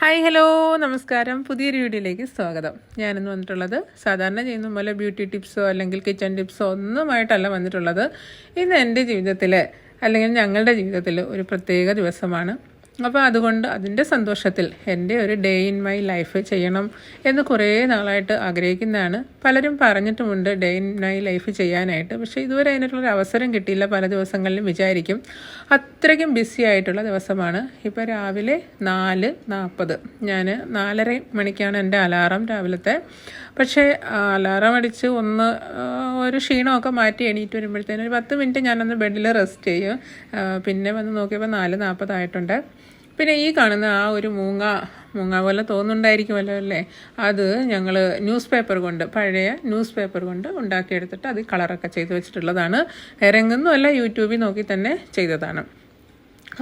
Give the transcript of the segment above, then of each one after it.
Hi hello നമസ്കാരം. പുതിയൊരു വീഡിയോയിലേക്ക് സ്വാഗതം. ഞാനിന്ന് വന്നിട്ടുള്ളത് സാധാരണ ചെയ്യുന്ന പോലെ ബ്യൂട്ടി ടിപ്സോ അല്ലെങ്കിൽ കിച്ചൺ ടിപ്സോ ഒന്നുമായിട്ടല്ല വന്നിട്ടുള്ളത്. ഇന്ന് എന്റെ ജീവിതത്തിൽ അല്ലെങ്കിൽ ഞങ്ങളുടെ ജീവിതത്തിൽ ഒരു പ്രത്യേക ദിവസമാണ്. അപ്പോൾ അതുകൊണ്ട് അതിന്റെ സന്തോഷത്തിൽ എന്റെ ഒരു ഡേ ഇൻ മൈ ലൈഫ് ചെയ്യണം എന്ന് കുറേ നാളായിട്ട് ആഗ്രഹിക്കുന്നതാണ്. പലരും പറഞ്ഞിട്ടുമുണ്ട് ഡേ ഇൻ മൈ ലൈഫ് ചെയ്യാനായിട്ട്. പക്ഷേ ഇതുവരെ അതിനുള്ളൊരു അവസരം കിട്ടിയില്ല. പല ദിവസങ്ങളിലും വിചാരിക്കും. അത്രയ്ക്കും ബിസി ആയിട്ടുള്ള ദിവസമാണ്. ഇപ്പോൾ രാവിലെ നാല് നാൽപ്പത്. ഞാൻ നാലര മണിക്കാണ് എന്റെ അലാറം രാവിലത്തെ. പക്ഷേ അലാറം അടിച്ച് ഒന്ന് ഒരു ക്ഷീണമൊക്കെ മാറ്റി എണീറ്റ് വരുമ്പോഴത്തേനും ഒരു പത്ത് മിനിറ്റ് ഞാനൊന്ന് ബെഡിൽ റെസ്റ്റ് ചെയ്യും. പിന്നെ വന്ന് നോക്കിയപ്പോൾ നാല് നാൽപ്പതായിട്ടുണ്ട് പിന്നെ ഈ കാണുന്ന ആ ഒരു മൂങ്ങ മൂങ്ങ പോലെ തോന്നുന്നുണ്ടായിരിക്കുമല്ലോ അല്ലേ? അത് ഞങ്ങൾ ന്യൂസ് പേപ്പർ കൊണ്ട് പഴയ ന്യൂസ് പേപ്പർ കൊണ്ട് ഉണ്ടാക്കിയെടുത്തിട്ട് അത് കളറൊക്കെ ചെയ്ത് വെച്ചിട്ടുള്ളതാണ്. ഇറങ്ങുന്നുമല്ല യൂട്യൂബിൽ നോക്കി തന്നെ ചെയ്തതാണ്.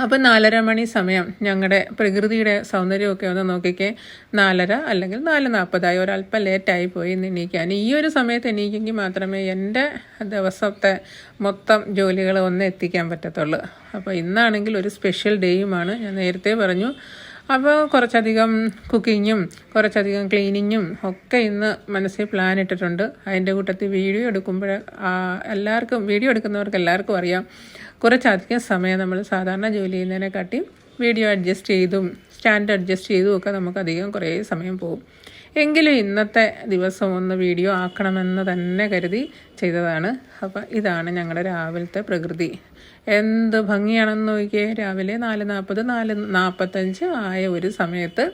അപ്പം നാലര മണി സമയം ഞങ്ങളുടെ പ്രകൃതിയുടെ സൗന്ദര്യമൊക്കെ ഒന്ന് നോക്കിക്കേ. നാലര അല്ലെങ്കിൽ നാല് നാൽപ്പതായി ഒരല്പം ലേറ്റായി പോയി എണീക്കാൻ. ഈ ഒരു സമയത്ത് എണീക്കെങ്കിൽ മാത്രമേ എന്റെ ദിവസത്തെ മൊത്തം ജോലികൾ ഒന്ന് എത്തിക്കാൻ പറ്റത്തുള്ളൂ. അപ്പോൾ ഇന്നാണെങ്കിൽ ഒരു സ്പെഷ്യൽ ഡേയുമാണ്. ഞാൻ നേരത്തെ പറഞ്ഞു. അപ്പോൾ കുറച്ചധികം കുക്കിങ്ങും കുറച്ചധികം ക്ലീനിങ്ങും ഒക്കെ ഇന്ന് മനസ്സിൽ പ്ലാൻ ഇട്ടിട്ടുണ്ട്. അതിന്റെ കൂട്ടത്തിൽ വീഡിയോ എടുക്കുമ്പോൾ എല്ലാവർക്കും വീഡിയോ എടുക്കുന്നവർക്ക് എല്ലാവർക്കും അറിയാം. കുറച്ചധികം സമയം നമ്മൾ സാധാരണ ജോലി ചെയ്യുന്നതിനെക്കാട്ടി വീഡിയോ അഡ്ജസ്റ്റ് ചെയ്തും സ്റ്റാൻഡ് അഡ്ജസ്റ്റ് ചെയ്തും ഒക്കെ നമുക്ക് അധികം കുറേ സമയം പോകും. എങ്കിലും ഇന്നത്തെ ദിവസം ഒന്ന് വീഡിയോ ആക്കണമെന്ന് തന്നെ കരുതി ചെയ്തതാണ്. അപ്പം ഇതാണ് ഞങ്ങളുടെ രാവിലത്തെ പ്രകൃതി. എന്ത് ഭംഗിയാണെന്ന് നോക്കിയേ. രാവിലെ നാല് നാൽപ്പത് നാല് നാൽപ്പത്തഞ്ച് ആയ ഒരു സമയത്ത്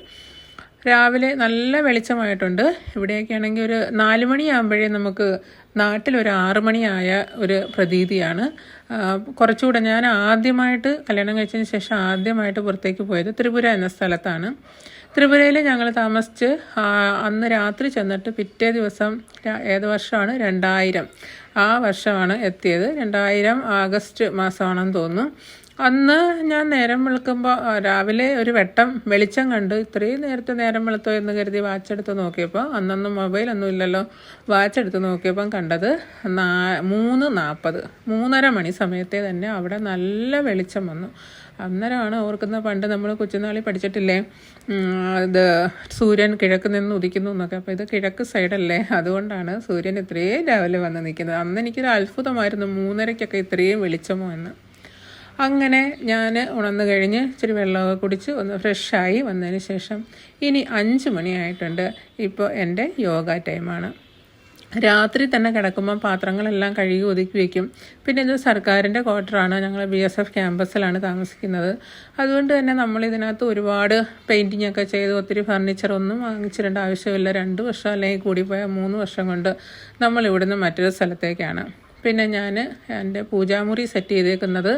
രാവിലെ നല്ല വെളിച്ചമായിട്ടുണ്ട്. ഇവിടെയൊക്കെ ആണെങ്കിൽ ഒരു നാല് മണിയാകുമ്പോഴേ നമുക്ക് നാട്ടിലൊരു ആറ് മണിയായ ഒരു പ്രതീതിയാണ്. കുറച്ചുകൂടെ ഞാൻ ആദ്യമായിട്ട് കല്യാണം കഴിച്ചതിന് ശേഷം ആദ്യമായിട്ട് പുറത്തേക്ക് പോയത് ത്രിപുര എന്ന സ്ഥലത്താണ്. ത്രിപുരയിൽ ഞങ്ങൾ താമസിച്ച് അന്ന് രാത്രി ചെന്നിട്ട് പിറ്റേ ദിവസം ഏത് വർഷമാണ്? രണ്ടായിരം. ആ വർഷമാണ് എത്തിയത്. രണ്ടായിരം ആഗസ്റ്റ് മാസമാണെന്ന് തോന്നുന്നു. അന്ന് ഞാൻ നേരം വെളുക്കുമ്പോൾ രാവിലെ ഒരു വെട്ടം വെളിച്ചം കണ്ട്. ഇത്രയും നേരത്തെ നേരം വെളുത്തോ എന്ന് കരുതി വാച്ച് എടുത്ത് നോക്കിയപ്പോൾ അന്നൊന്നും മൊബൈലൊന്നും ഇല്ലല്ലോ. വാച്ചെടുത്ത് നോക്കിയപ്പം കണ്ടത് നാ മൂന്ന് നാൽപ്പത് മൂന്നര മണി സമയത്തെ തന്നെ അവിടെ നല്ല വെളിച്ചം വന്നു. അന്നേരമാണ് ഓർക്കുന്ന പണ്ട് നമ്മൾ കൊച്ചുനാളി പഠിച്ചിട്ടില്ലേ? ഇത് സൂര്യൻ കിഴക്ക് നിന്ന് ഉദിക്കുന്നു എന്നൊക്കെ. അപ്പോൾ ഇത് കിഴക്ക് സൈഡല്ലേ? അതുകൊണ്ടാണ് സൂര്യൻ ഇത്രയും രാവിലെ വന്ന് നിൽക്കുന്നത്. അന്ന് എനിക്കൊരു അത്ഭുതമായിരുന്നു മൂന്നരയ്ക്കൊക്കെ ഇത്രയും വെളിച്ചമോ എന്ന്. അങ്ങനെ ഞാൻ ഉണർന്നു കഴിഞ്ഞ് ഇച്ചിരി വെള്ളമൊക്കെ കുടിച്ച് ഒന്ന് ഫ്രഷായി വന്നതിന് ശേഷം ഇനി അഞ്ച് മണിയായിട്ടുണ്ട്. ഇപ്പോൾ എന്റെ യോഗ ടൈമാണ്. രാത്രി തന്നെ കിടക്കുമ്പോൾ പാത്രങ്ങളെല്ലാം കഴുകി ഒതുക്കി വയ്ക്കും പിന്നെ ഇത് സർക്കാരിന്റെ ക്വാർട്ടറാണ്. ഞങ്ങൾ ബി എസ് എഫ് ക്യാമ്പസിലാണ് താമസിക്കുന്നത്. അതുകൊണ്ട് തന്നെ നമ്മൾ ഇതിനകത്ത് ഒരുപാട് പെയിന്റിംഗ് ഒക്കെ ചെയ്ത് ഒത്തിരി ഫർണിച്ചർ ഒന്നും വാങ്ങിച്ചിടേണ്ട ആവശ്യമില്ല. രണ്ട് വർഷം അല്ലെങ്കിൽ കൂടിപ്പോയാൽ മൂന്ന് വർഷം കൊണ്ട് നമ്മൾ ഇവിടുന്ന് മറ്റൊരു സ്ഥലത്തേക്കാണ്. പിന്നെ ഞാൻ എന്റെ പൂജാമുറി സെറ്റ് ചെയ്തേക്കുന്നത്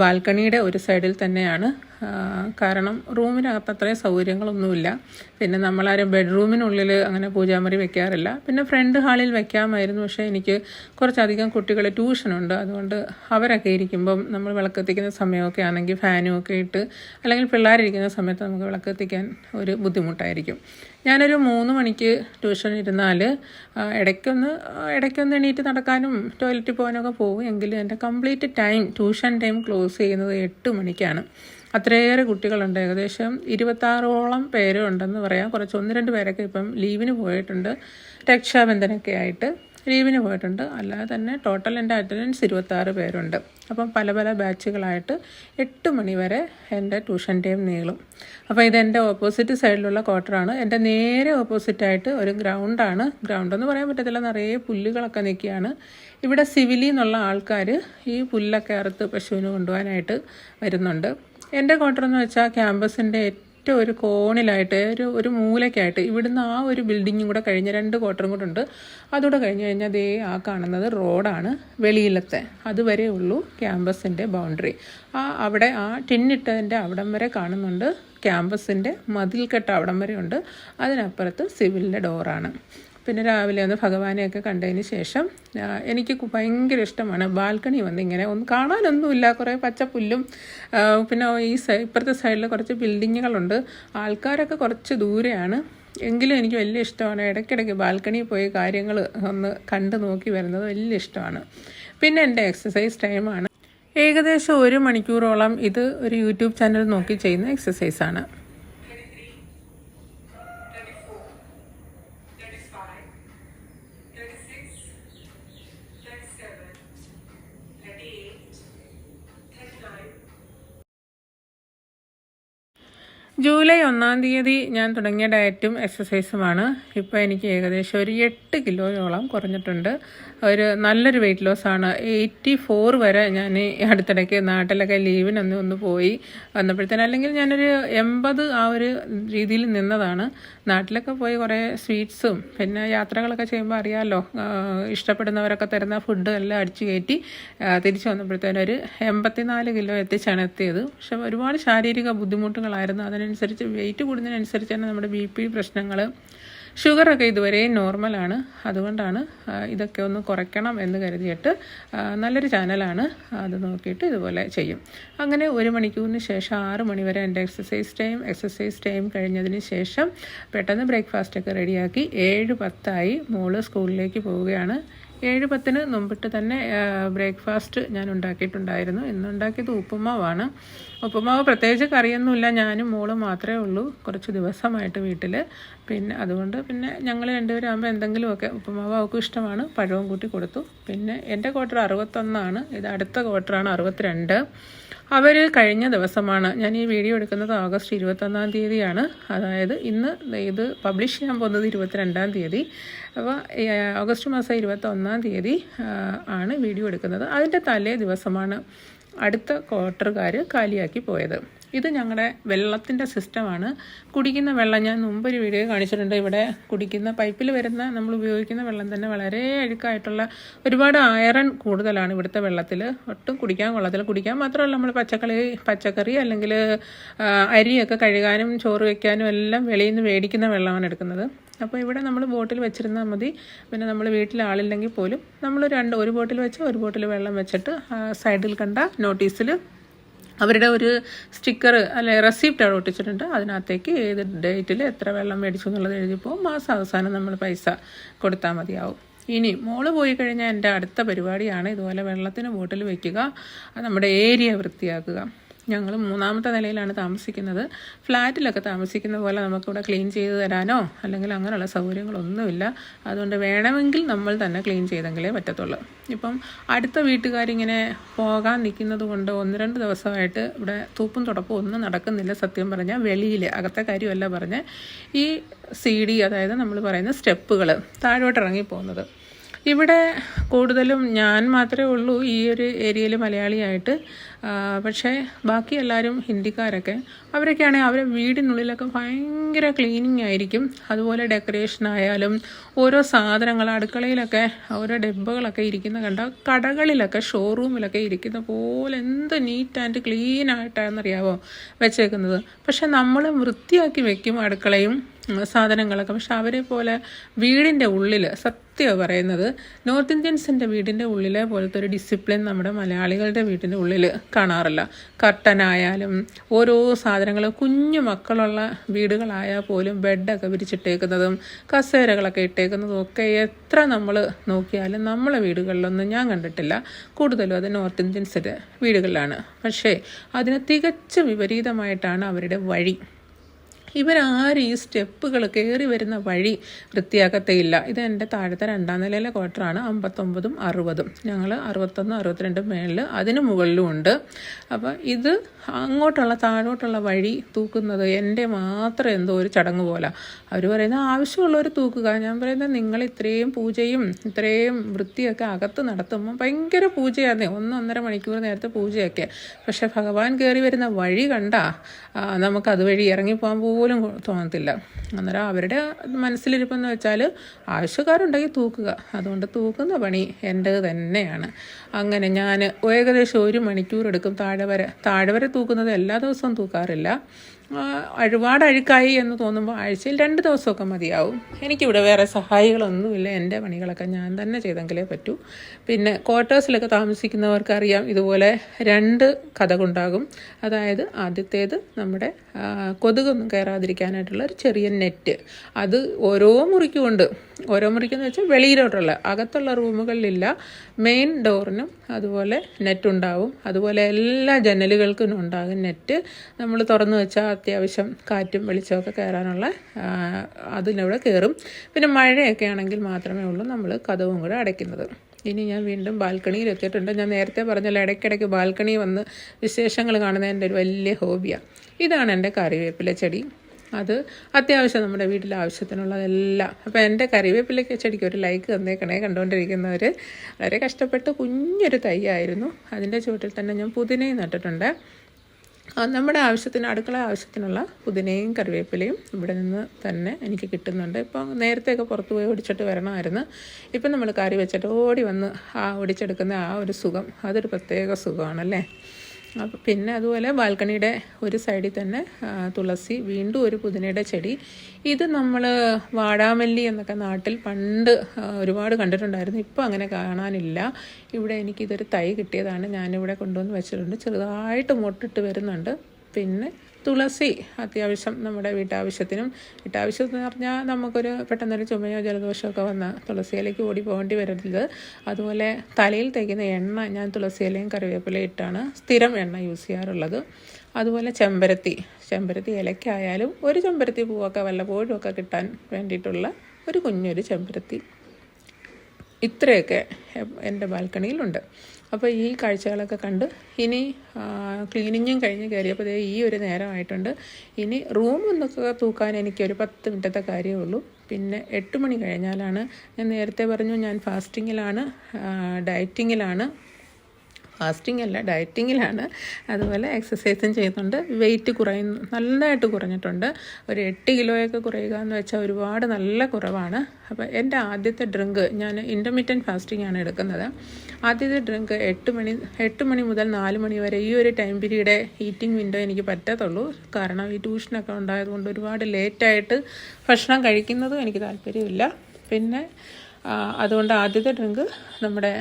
ബാൽക്കണിയുടെ ഒരു സൈഡിൽ തന്നെയാണ്. കാരണം റൂമിനകത്ത് അത്രയും സൗകര്യങ്ങളൊന്നുമില്ല. പിന്നെ നമ്മളാരും ബെഡ്റൂമിനുള്ളിൽ അങ്ങനെ പൂജാമുറി വെക്കാറില്ല. പിന്നെ ഫ്രണ്ട് ഹാളിൽ വെക്കാമായിരുന്നു. പക്ഷേ എനിക്ക് കുറച്ചധികം കുട്ടികൾ ട്യൂഷനുണ്ട് അതുകൊണ്ട് അവരൊക്കെ ഇരിക്കുമ്പം നമ്മൾ വിളക്കെത്തിക്കുന്ന സമയമൊക്കെ ആണെങ്കിൽ ഫാനും ഒക്കെ ഇട്ട് അല്ലെങ്കിൽ പിള്ളേരിരിക്കുന്ന സമയത്ത് നമുക്ക് വിളക്കെത്തിക്കാൻ ഒരു ബുദ്ധിമുട്ടായിരിക്കും. ഞാനൊരു മൂന്ന് മണിക്ക് ട്യൂഷൻ ഇരുന്നാൽ ഇടയ്ക്കൊന്ന് ഇടയ്ക്കൊന്ന് എണീറ്റ് നടക്കാനും ടോയ്ലറ്റിൽ പോകാനൊക്കെ പോകും. എങ്കിലും എന്റെ complete time tuition time close ചെയ്യുന്നത് എട്ട് മണിക്കാണ്. അത്രയേറെ കുട്ടികളുണ്ട്. ഏകദേശം ഇരുപത്താറോളം പേരുണ്ടെന്ന് പറയാം. കുറച്ച് ഒന്ന് രണ്ട് പേരൊക്കെ ഇപ്പം ലീവിന് പോയിട്ടുണ്ട്. രക്ഷാബന്ധനൊക്കെ ആയിട്ട്. ലീവിന് പോയിട്ടുണ്ട്. അല്ലാതെ തന്നെ ടോട്ടൽ എന്റെ അറ്റൻഡൻസ് ഇരുപത്താറ് പേരുണ്ട്. അപ്പം പല പല ബാച്ചുകളായിട്ട് എട്ട് മണിവരെ എന്റെ ട്യൂഷൻ ടൈം നീളും. അപ്പോൾ ഇതെന്റെ ഓപ്പോസിറ്റ് സൈഡിലുള്ള ക്വാർട്ടറാണ് എന്റെ നേരെ ഓപ്പോസിറ്റായിട്ട് ഒരു ഗ്രൗണ്ടാണ് ഗ്രൗണ്ടെന്ന് പറയാൻ പറ്റത്തില്ല. നിറയെ പുല്ലുകളൊക്കെ നിൽക്കുകയാണ്. ഇവിടെ സിവിലിൽ നിന്നുള്ള ആൾക്കാർ ഈ പുല്ലൊക്കെ അറുത്ത് പശുവിന് കൊണ്ടുപോകാനായിട്ട് വരുന്നുണ്ട്. എന്റെ ക്വാർട്ടർ എന്ന് വെച്ചാൽ ക്യാമ്പസിന്റെ ഏറ്റവും ഒരു കോണിലായിട്ട് ഒരു ഒരു മൂലയ്ക്കായിട്ട് ഇവിടുന്ന് ആ ഒരു ബിൽഡിങ്ങും കൂടെ കഴിഞ്ഞ് രണ്ട് ക്വാർട്ടറും കൂടെ ഉണ്ട്. അതുകൂടെ കഴിഞ്ഞ് കഴിഞ്ഞാൽ അതേ ആ കാണുന്നത് റോഡാണ് വെളിയിലത്തെ. അതുവരെ ഉള്ളൂ ക്യാമ്പസിന്റെ ബൗണ്ടറി ആ അവിടെ ആ ടിന്നിട്ടതിന്റെ അവിടം വരെ കാണുന്നുണ്ട്. ക്യാമ്പസിന്റെ മതിൽക്കെട്ട് അവിടം ഉണ്ട്. അതിനപ്പുറത്ത് സിവിലിന്റെ ഡോറാണ് പിന്നെ രാവിലെ ഒന്ന് ഭഗവാനെയൊക്കെ കണ്ടതിന് ശേഷം എനിക്ക് ഭയങ്കര ഇഷ്ടമാണ്. ബാൽക്കണി വന്ന് ഇങ്ങനെ ഒന്ന് കാണാനൊന്നുമില്ല. കുറേ പച്ചപ്പുല്ലും പിന്നെ ഈ ഇപ്പുറത്തെ സൈഡിൽ കുറച്ച് ബിൽഡിങ്ങുകളുണ്ട്. ആൾക്കാരൊക്കെ കുറച്ച് ദൂരെയാണ്. എങ്കിലും എനിക്ക് വലിയ ഇഷ്ടമാണ്. ഇടയ്ക്കിടയ്ക്ക് ബാൽക്കണിയിൽ പോയി കാര്യങ്ങൾ ഒന്ന് കണ്ടു നോക്കി വരുന്നത് വലിയ ഇഷ്ടമാണ്. പിന്നെ എന്റെ എക്സസൈസ് ടൈമാണ് ഏകദേശം ഒരു മണിക്കൂറോളം ഇത് ഒരു യൂട്യൂബ് ചാനൽ നോക്കി ചെയ്യുന്ന എക്സസൈസാണ് ജൂലൈ ഒന്നാം തീയതി ഞാൻ തുടങ്ങിയ ഡയറ്റും എക്സസൈസുമാണ്. ഇപ്പോൾ എനിക്ക് ഏകദേശം ഒരു എട്ട് കിലോയോളം കുറഞ്ഞിട്ടുണ്ട്. ഒരു നല്ലൊരു വെയിറ്റ് ലോസാണ് എയ്റ്റി ഫോർ വരെ ഞാൻ അടുത്തിടയ്ക്ക് നാട്ടിലൊക്കെ ലീവിനൊന്ന് ഒന്ന് പോയി വന്നപ്പോഴത്തേന് അല്ലെങ്കിൽ ഞാനൊരു എൺപത് ആ ഒരു രീതിയിൽ നിന്നതാണ്. നാട്ടിലൊക്കെ പോയി കുറേ സ്വീറ്റ്സും പിന്നെ യാത്രകളൊക്കെ ചെയ്യുമ്പോൾ അറിയാമല്ലോ ഇഷ്ടപ്പെടുന്നവരൊക്കെ തരുന്ന ഫുഡ് എല്ലാം അടിച്ചു കയറ്റി തിരിച്ചു വന്നപ്പോഴത്തേനൊരു എൺപത്തിനാല് കിലോ എത്തിച്ചാണ് എത്തിയത്. പക്ഷെ ഒരുപാട് ശാരീരിക ബുദ്ധിമുട്ടുകളായിരുന്നു. അതിനനുസരിച്ച് വെയിറ്റ് കൂടുന്നതിനനുസരിച്ച് തന്നെ നമ്മുടെ ബി പി പ്രശ്നങ്ങൾ ഷുഗറൊക്കെ ഇതുവരെ നോർമലാണ് അതുകൊണ്ടാണ് ഇതൊക്കെ ഒന്ന് കുറയ്ക്കണം എന്ന് കരുതിയിട്ട് നല്ലൊരു ചാനലാണ് അത് നോക്കിയിട്ട് ഇതുപോലെ ചെയ്യും. അങ്ങനെ ഒരു മണിക്കൂറിന് ശേഷം ആറ് മണിവരെ എന്റെ എക്സസൈസ് ടൈം എക്സസൈസ് ടൈം കഴിഞ്ഞതിന് ശേഷം പെട്ടെന്ന് ബ്രേക്ക്ഫാസ്റ്റൊക്കെ റെഡിയാക്കി ഏഴ് പത്തായി മോൾ സ്കൂളിലേക്ക് പോവുകയാണ്. ഏഴ് പത്തിന് മുമ്പിട്ട് തന്നെ ബ്രേക്ക്ഫാസ്റ്റ് ഞാൻ ഉണ്ടാക്കിയിട്ടുണ്ടായിരുന്നു. ഇന്ന് ഉണ്ടാക്കിയത് ഉപ്പുമാവാണ്. ഉപ്പുമാവ് പ്രത്യേകിച്ച് കറിയൊന്നുമില്ല. ഞാനും മോളും മാത്രമേ ഉള്ളൂ കുറച്ച് ദിവസമായിട്ട് വീട്ടിൽ പിന്നെ അതുകൊണ്ട് പിന്നെ ഞങ്ങൾ രണ്ടുപേരും ആകുമ്പോൾ എന്തെങ്കിലുമൊക്കെ ഉപ്പുമാവ് അവൾക്ക് ഇഷ്ടമാണ്. പഴവും കൂട്ടി കൊടുത്തു. പിന്നെ എന്റെ ക്വാർട്ടർ അറുപത്തൊന്നാണ്. ഇത് അടുത്ത ക്വാർട്ടറാണ് അറുപത്തിരണ്ട്. അവർ കഴിഞ്ഞ ദിവസമാണ് ഞാൻ ഈ വീഡിയോ എടുക്കുന്നത് ഓഗസ്റ്റ് ഇരുപത്തൊന്നാം തീയതിയാണ്. അതായത് ഇന്ന് ഇത് പബ്ലിഷ് ചെയ്യാൻ പോകുന്നത് ഇരുപത്തിരണ്ടാം തീയതി. അപ്പോൾ ഓഗസ്റ്റ് മാസം ഇരുപത്തൊന്നാം തീയതി ആണ് വീഡിയോ എടുക്കുന്നത്. അതിന്റെ തലേ ദിവസമാണ് അടുത്ത ക്വാർട്ടർകാർ കാലിയാക്കി പോയത്. ഇത് ഞങ്ങളുടെ വെള്ളത്തിന്റെ സിസ്റ്റമാണ്. കുടിക്കുന്ന വെള്ളം ഞാൻ മുമ്പൊരു വീഡിയോ കാണിച്ചിട്ടുണ്ട്. ഇവിടെ കുടിക്കുന്ന പൈപ്പിൽ വരുന്ന നമ്മൾ ഉപയോഗിക്കുന്ന വെള്ളം തന്നെ വളരെ അഴുക്കായിട്ടുള്ള ഒരുപാട് അയറൺ കൂടുതലാണ് ഇവിടുത്തെ വെള്ളത്തിൽ ഒട്ടും കുടിക്കാൻ കൊള്ളത്തിൽ കുടിക്കാൻ മാത്രമല്ല നമ്മൾ പച്ചക്കറി പച്ചക്കറി അല്ലെങ്കിൽ അരിയൊക്കെ കഴുകാനും ചോറ് വയ്ക്കാനും എല്ലാം വെളിയിൽ നിന്ന് മേടിക്കുന്ന വെള്ളമാണ് എടുക്കുന്നത്. അപ്പോൾ ഇവിടെ നമ്മൾ ബോട്ടിൽ വെച്ചിരുന്നാൽ മതി. പിന്നെ നമ്മൾ വീട്ടിൽ ആളില്ലെങ്കിൽ പോലും നമ്മൾ രണ്ട് ഒരു ബോട്ടിൽ വെച്ച് ഒരു ബോട്ടിൽ വെള്ളം വെച്ചിട്ട് സൈഡിൽ കണ്ട നോട്ടീസിൽ അവരുടെ ഒരു സ്റ്റിക്കർ അല്ലെ റെസിപ്റ്റ് അവിടെ ഒട്ടിച്ചിട്ടുണ്ട്. അതിനകത്തേക്ക് ഏത് ഡേറ്റിൽ എത്ര വെള്ളം മേടിച്ചു എന്നുള്ളത് എഴുതിപ്പോൾ മാസം അവസാനം നമ്മൾ പൈസ കൊടുത്താൽ മതിയാവും. ഇനി മോൾ പോയി കഴിഞ്ഞാൽ എന്റെ അടുത്ത പരിപാടിയാണ്. ഇതുപോലെ വെള്ളത്തിന് ബോട്ടിൽ വയ്ക്കുക നമ്മുടെ ഏരിയ വൃത്തിയാക്കുക. ഞങ്ങൾ മൂന്നാമത്തെ നിലയിലാണ് താമസിക്കുന്നത്. ഫ്ലാറ്റിലൊക്കെ താമസിക്കുന്ന പോലെ നമുക്കിവിടെ ക്ലീൻ ചെയ്ത് തരാനോ അല്ലെങ്കിൽ അങ്ങനെയുള്ള സൗകര്യങ്ങളൊന്നുമില്ല. അതുകൊണ്ട് വേണമെങ്കിൽ നമ്മൾ തന്നെ ക്ലീൻ ചെയ്തെങ്കിലേ പറ്റത്തുള്ളൂ. ഇപ്പം അടുത്ത വീട്ടുകാരിങ്ങനെ പോകാൻ നിൽക്കുന്നത് കൊണ്ട് ഒന്ന് രണ്ട് ദിവസമായിട്ട് ഇവിടെ തൂപ്പും തുടപ്പും ഒന്നും നടക്കുന്നില്ല സത്യം പറഞ്ഞാൽ വെളിയിൽ അകത്തെ കാര്യമല്ല പറഞ്ഞ്. ഈ സി ഡി അതായത് നമ്മൾ പറയുന്ന സ്റ്റെപ്പുകൾ താഴോട്ട് ഇറങ്ങി പോകുന്നത് ഇവിടെ കൂടുതലും ഞാൻ മാത്രമേ ഉള്ളൂ ഈ ഒരു ഏരിയയിൽ മലയാളിയായിട്ട്. പക്ഷേ ബാക്കി എല്ലാവരും ഹിന്ദിക്കാരൊക്കെ അവരൊക്കെയാണെങ്കിൽ അവരെ വീടിനുള്ളിലൊക്കെ ഭയങ്കര ക്ലീനിങ് ആയിരിക്കും. അതുപോലെ ഡെക്കറേഷൻ ആയാലും ഓരോ സാധനങ്ങൾ അടുക്കളയിലൊക്കെ ഓരോ ഡബ്ബകളൊക്കെ ഇരിക്കുന്ന കണ്ട? കടകളിലൊക്കെ ഷോറൂമിലൊക്കെ ഇരിക്കുന്ന പോലെ എന്ത് നീറ്റ് ആൻഡ് ക്ലീൻ ആയിട്ടാണെന്നറിയാവോ വെച്ചേക്കുന്നത്. പക്ഷെ നമ്മൾ വൃത്തിയാക്കി വെക്കും അടുക്കളയും സാധനങ്ങളൊക്കെ. പക്ഷെ അവരെ പോലെ വീടിന്റെ ഉള്ളിൽ സത്യം പറയുന്നത് നോർത്ത് ഇന്ത്യൻസിന്റെ വീടിന്റെ ഉള്ളിലെ പോലത്തെ ഒരു ഡിസിപ്ലിൻ നമ്മുടെ മലയാളികളുടെ വീടിന്റെ ഉള്ളിൽ കാണാറില്ല. കർട്ടനായാലും ഓരോ സാധനങ്ങൾ കുഞ്ഞു മക്കളുള്ള വീടുകളായാൽ പോലും ബെഡൊക്കെ വിരിച്ചിട്ടേക്കുന്നതും കസേരകളൊക്കെ ഇട്ടേക്കുന്നതും ഒക്കെ എത്ര നമ്മൾ നോക്കിയാലും നമ്മളെ വീടുകളിലൊന്നും ഞാൻ കണ്ടിട്ടില്ല. കൂടുതലും അത് നോർത്ത് ഇന്ത്യൻസിന്റെ വീടുകളിലാണ്. പക്ഷേ അതിന് തികച്ചും വിപരീതമായിട്ടാണ് അവരുടെ വഴി. ഇവരാരും ഈ സ്റ്റെപ്പുകൾ കയറി വരുന്ന വഴി വൃത്തിയാക്കത്തേയില്ല. ഇത് എന്റെ താഴത്തെ രണ്ടാം നിലയിലെ ക്വാർട്ടറാണ് അമ്പത്തൊമ്പതും അറുപതും. ഞങ്ങൾ അറുപത്തൊന്നും അറുപത്തിരണ്ടും മേളിൽ അതിന് മുകളിലും ഉണ്ട്. അപ്പോൾ ഇത് അങ്ങോട്ടുള്ള താഴോട്ടുള്ള വഴി തൂക്കുന്നത് എന്റെ മാത്രം എന്തോ ഒരു ചടങ്ങ് പോലെ. അവർ പറയുന്നത് ആവശ്യമുള്ളവർ തൂക്കുക. ഞാൻ പറയുന്നത് നിങ്ങൾ ഇത്രയും പൂജയും ഇത്രയും വൃത്തിയൊക്കെ അകത്ത് നടത്തുമ്പോൾ ഭയങ്കര പൂജയാണ് ഒന്നൊന്നര മണിക്കൂർ നേരത്തെ പൂജയൊക്കെ. പക്ഷേ ഭഗവാൻ കയറി വരുന്ന വഴി കണ്ടാ നമുക്ക് അതുവഴി ഇറങ്ങിപ്പോകാൻ പോലും തോന്നത്തില്ല. അന്നേരം അവരുടെ മനസ്സിലിരിപ്പെന്ന് വെച്ചാൽ ആവശ്യക്കാരുണ്ടെങ്കിൽ തൂക്കുക. അതുകൊണ്ട് തൂക്കുന്ന പണി എന്റേത് തന്നെയാണ്. അങ്ങനെ ഞാൻ ഏകദേശം ഒരു മണിക്കൂർ എടുക്കും താഴെ വരെ. താഴെ വരെ തൂക്കുന്നത് എല്ലാ ദിവസവും തൂക്കാറില്ല. ഒരുപാട് അഴുക്കായി എന്ന് തോന്നുമ്പോൾ ആഴ്ചയിൽ രണ്ട് ദിവസമൊക്കെ മതിയാവും. എനിക്കിവിടെ വേറെ സഹായികളൊന്നുമില്ല. എന്റെ പണികളൊക്കെ ഞാൻ തന്നെ ചെയ്തെങ്കിലേ പറ്റൂ. പിന്നെ ക്വാർട്ടേഴ്സിലൊക്കെ താമസിക്കുന്നവർക്ക് അറിയാം ഇതുപോലെ രണ്ട് കഥകുണ്ടാകും. അതായത് ആദ്യത്തേത് നമ്മുടെ കൊതുകൊന്നും കയറാതിരിക്കാനായിട്ടുള്ള ഒരു ചെറിയ നെറ്റ്. അത് ഓരോ മുറിക്കുമുണ്ട്. ഓരോ മുറിക്കെന്ന് വെച്ചാൽ വെളിയിലോട്ടുള്ള അകത്തുള്ള റൂമുകളിലില്ല. മെയിൻ ഡോറിനും അതുപോലെ നെറ്റ് ഉണ്ടാവും. അതുപോലെ എല്ലാ ജനലുകൾക്കും ഉണ്ടാകും നെറ്റ് നമ്മൾ തുറന്നു വെച്ചാൽ അത്യാവശ്യം കാറ്റും വെളിച്ചമൊക്കെ കയറാനുള്ള അതിനവിടെ കയറും പിന്നെ മഴയൊക്കെ ആണെങ്കിൽ മാത്രമേ ഉള്ളൂ നമ്മൾ കഥവും കൂടെ അടയ്ക്കുന്നത്. ഇനി ഞാൻ വീണ്ടും ബാൽക്കണിയിൽ എത്തിയിട്ടുണ്ട്. ഞാൻ നേരത്തെ പറഞ്ഞല്ലോ ഇടയ്ക്കിടയ്ക്ക് ബാൽക്കണി വന്ന് വിശേഷങ്ങൾ കാണുന്നത് എന്റെ ഒരു വലിയ ഹോബിയാണ് ഇതാണ് എന്റെ കറിവേപ്പില ചെടി. അത് അത്യാവശ്യം നമ്മുടെ വീട്ടിലെ ആവശ്യത്തിനുള്ളതെല്ലാം. അപ്പോൾ എന്റെ കറിവേപ്പിലയ്ക്ക് ചെടിക്ക് ഒരു ലൈക്ക് തന്നേക്കണേ കണ്ടുകൊണ്ടിരിക്കുന്നവർ വളരെ കഷ്ടപ്പെട്ട് കുഞ്ഞൊരു തൈയായിരുന്നു. അതിന്റെ ചുവട്ടിൽ തന്നെ ഞാൻ പുതിനയും നട്ടിട്ടുണ്ട്. നമ്മുടെ ആവശ്യത്തിന് അടുക്കള ആവശ്യത്തിനുള്ള പുതിനയും കറിവേപ്പിലയും ഇവിടെ നിന്ന് തന്നെ എനിക്ക് കിട്ടുന്നുണ്ട്. ഇപ്പം നേരത്തെയൊക്കെ പുറത്ത് പോയി ഒടിച്ചിട്ട് വരണമായിരുന്നു. ഇപ്പം നമ്മൾ കറി വെച്ചിട്ട് ഓടി വന്ന് ആ ഒടിച്ചെടുക്കുന്ന ആ ഒരു സുഖം അതൊരു പ്രത്യേക സുഖമാണല്ലേ? അപ്പോൾ പിന്നെ അതുപോലെ ബാൽക്കണിയുടെ ഒരു സൈഡിൽ തന്നെ തുളസി വീണ്ടും ഒരു പുതിനയുടെ ചെടി. ഇത് നമ്മൾ വാടാമല്ലി എന്നൊക്കെ നാട്ടിൽ പണ്ട് ഒരുപാട് കണ്ടിട്ടുണ്ടായിരുന്നു. ഇപ്പോൾ അങ്ങനെ കാണാനില്ല. ഇവിടെ എനിക്കിതൊരു തൈ കിട്ടിയതാണ്. ഞാനിവിടെ കൊണ്ടുവന്ന് വെച്ചിട്ടുണ്ട്. ചെറുതായിട്ട് മുട്ടിട്ട് വരുന്നുണ്ട്. പിന്നെ തുളസി അത്യാവശ്യം നമ്മുടെ വീട്ടാവശ്യത്തിനും വീട്ടാവശ്യം എന്ന് പറഞ്ഞാൽ നമുക്കൊരു പെട്ടെന്നൊരു ചുമയോ ജലദോഷമൊക്കെ വന്ന തുളസിയിലേക്ക് ഓടി പോകേണ്ടി വരരുത്. അതുപോലെ തലയിൽ തേക്കുന്ന എണ്ണ ഞാൻ തുളസിയിലയും കറിവേപ്പിലയും ഇട്ടാണ് സ്ഥിരം എണ്ണ യൂസ് ചെയ്യാറുള്ളത്. അതുപോലെ ചെമ്പരത്തി ചെമ്പരത്തി ഇലയ്ക്കായാലും ഒരു ചെമ്പരത്തി പൂവൊക്കെ വല്ലപ്പോഴും ഒക്കെ കിട്ടാൻ വേണ്ടിയിട്ടുള്ള ഒരു കുഞ്ഞൊരു ചെമ്പരത്തി. ഇത്രയൊക്കെ എന്റെ ബാൽക്കണിയിലുണ്ട്. അപ്പോൾ ഈ കാഴ്ചകളൊക്കെ കണ്ട് ഇനി ക്ലീനിങ്ങും കഴിഞ്ഞ് കയറിയപ്പോൾ ദേ ഈ ഒരു നേരമായിട്ടുണ്ട്. ഇനി റൂം ഒന്നൊക്കെ തൂക്കാൻ എനിക്ക് ഒരു പത്ത് മിനിറ്റത്തെ കാര്യമേ ഉള്ളൂ. പിന്നെ എട്ട് മണി കഴിഞ്ഞാലാണ് ഞാൻ നേരത്തെ പറഞ്ഞു ഞാൻ ഫാസ്റ്റിങ്ങിലാണ് ഡയറ്റിങ്ങിലാണ്. ഫാസ്റ്റിംഗ് അല്ല ഡയറ്റിങ്ങിലാണ്. അതുപോലെ എക്സസൈസും ചെയ്യുന്നുണ്ട്. വെയിറ്റ് കുറയുന്നു നല്ലതായിട്ട് കുറഞ്ഞിട്ടുണ്ട്. ഒരു എട്ട് കിലോയൊക്കെ കുറയുക എന്ന് വെച്ചാൽ ഒരുപാട് നല്ല കുറവാണ്. അപ്പോൾ എന്റെ ആദ്യത്തെ ഡ്രിങ്ക് ഞാൻ ഇന്റർമീഡിയന്റ് ഫാസ്റ്റിംഗ് ആണ് എടുക്കുന്നത്. ആദ്യത്തെ ഡ്രിങ്ക് എട്ട് മണി എട്ട് മണി മുതൽ നാല് മണി വരെ ഈ ഒരു ടൈം പീരീഡ് ഈറ്റിംഗ് വിൻഡോ എനിക്ക് പറ്റത്തുള്ളൂ. കാരണം ഈ ട്യൂഷനൊക്കെ ഉണ്ടായതുകൊണ്ട് ഒരുപാട് ലേറ്റായിട്ട് ഭക്ഷണം കഴിക്കുന്നതും എനിക്ക് താല്പര്യമില്ല. പിന്നെ അതുകൊണ്ട് ആദ്യത്തെ ഡ്രിങ്ക് നമ്മുടെ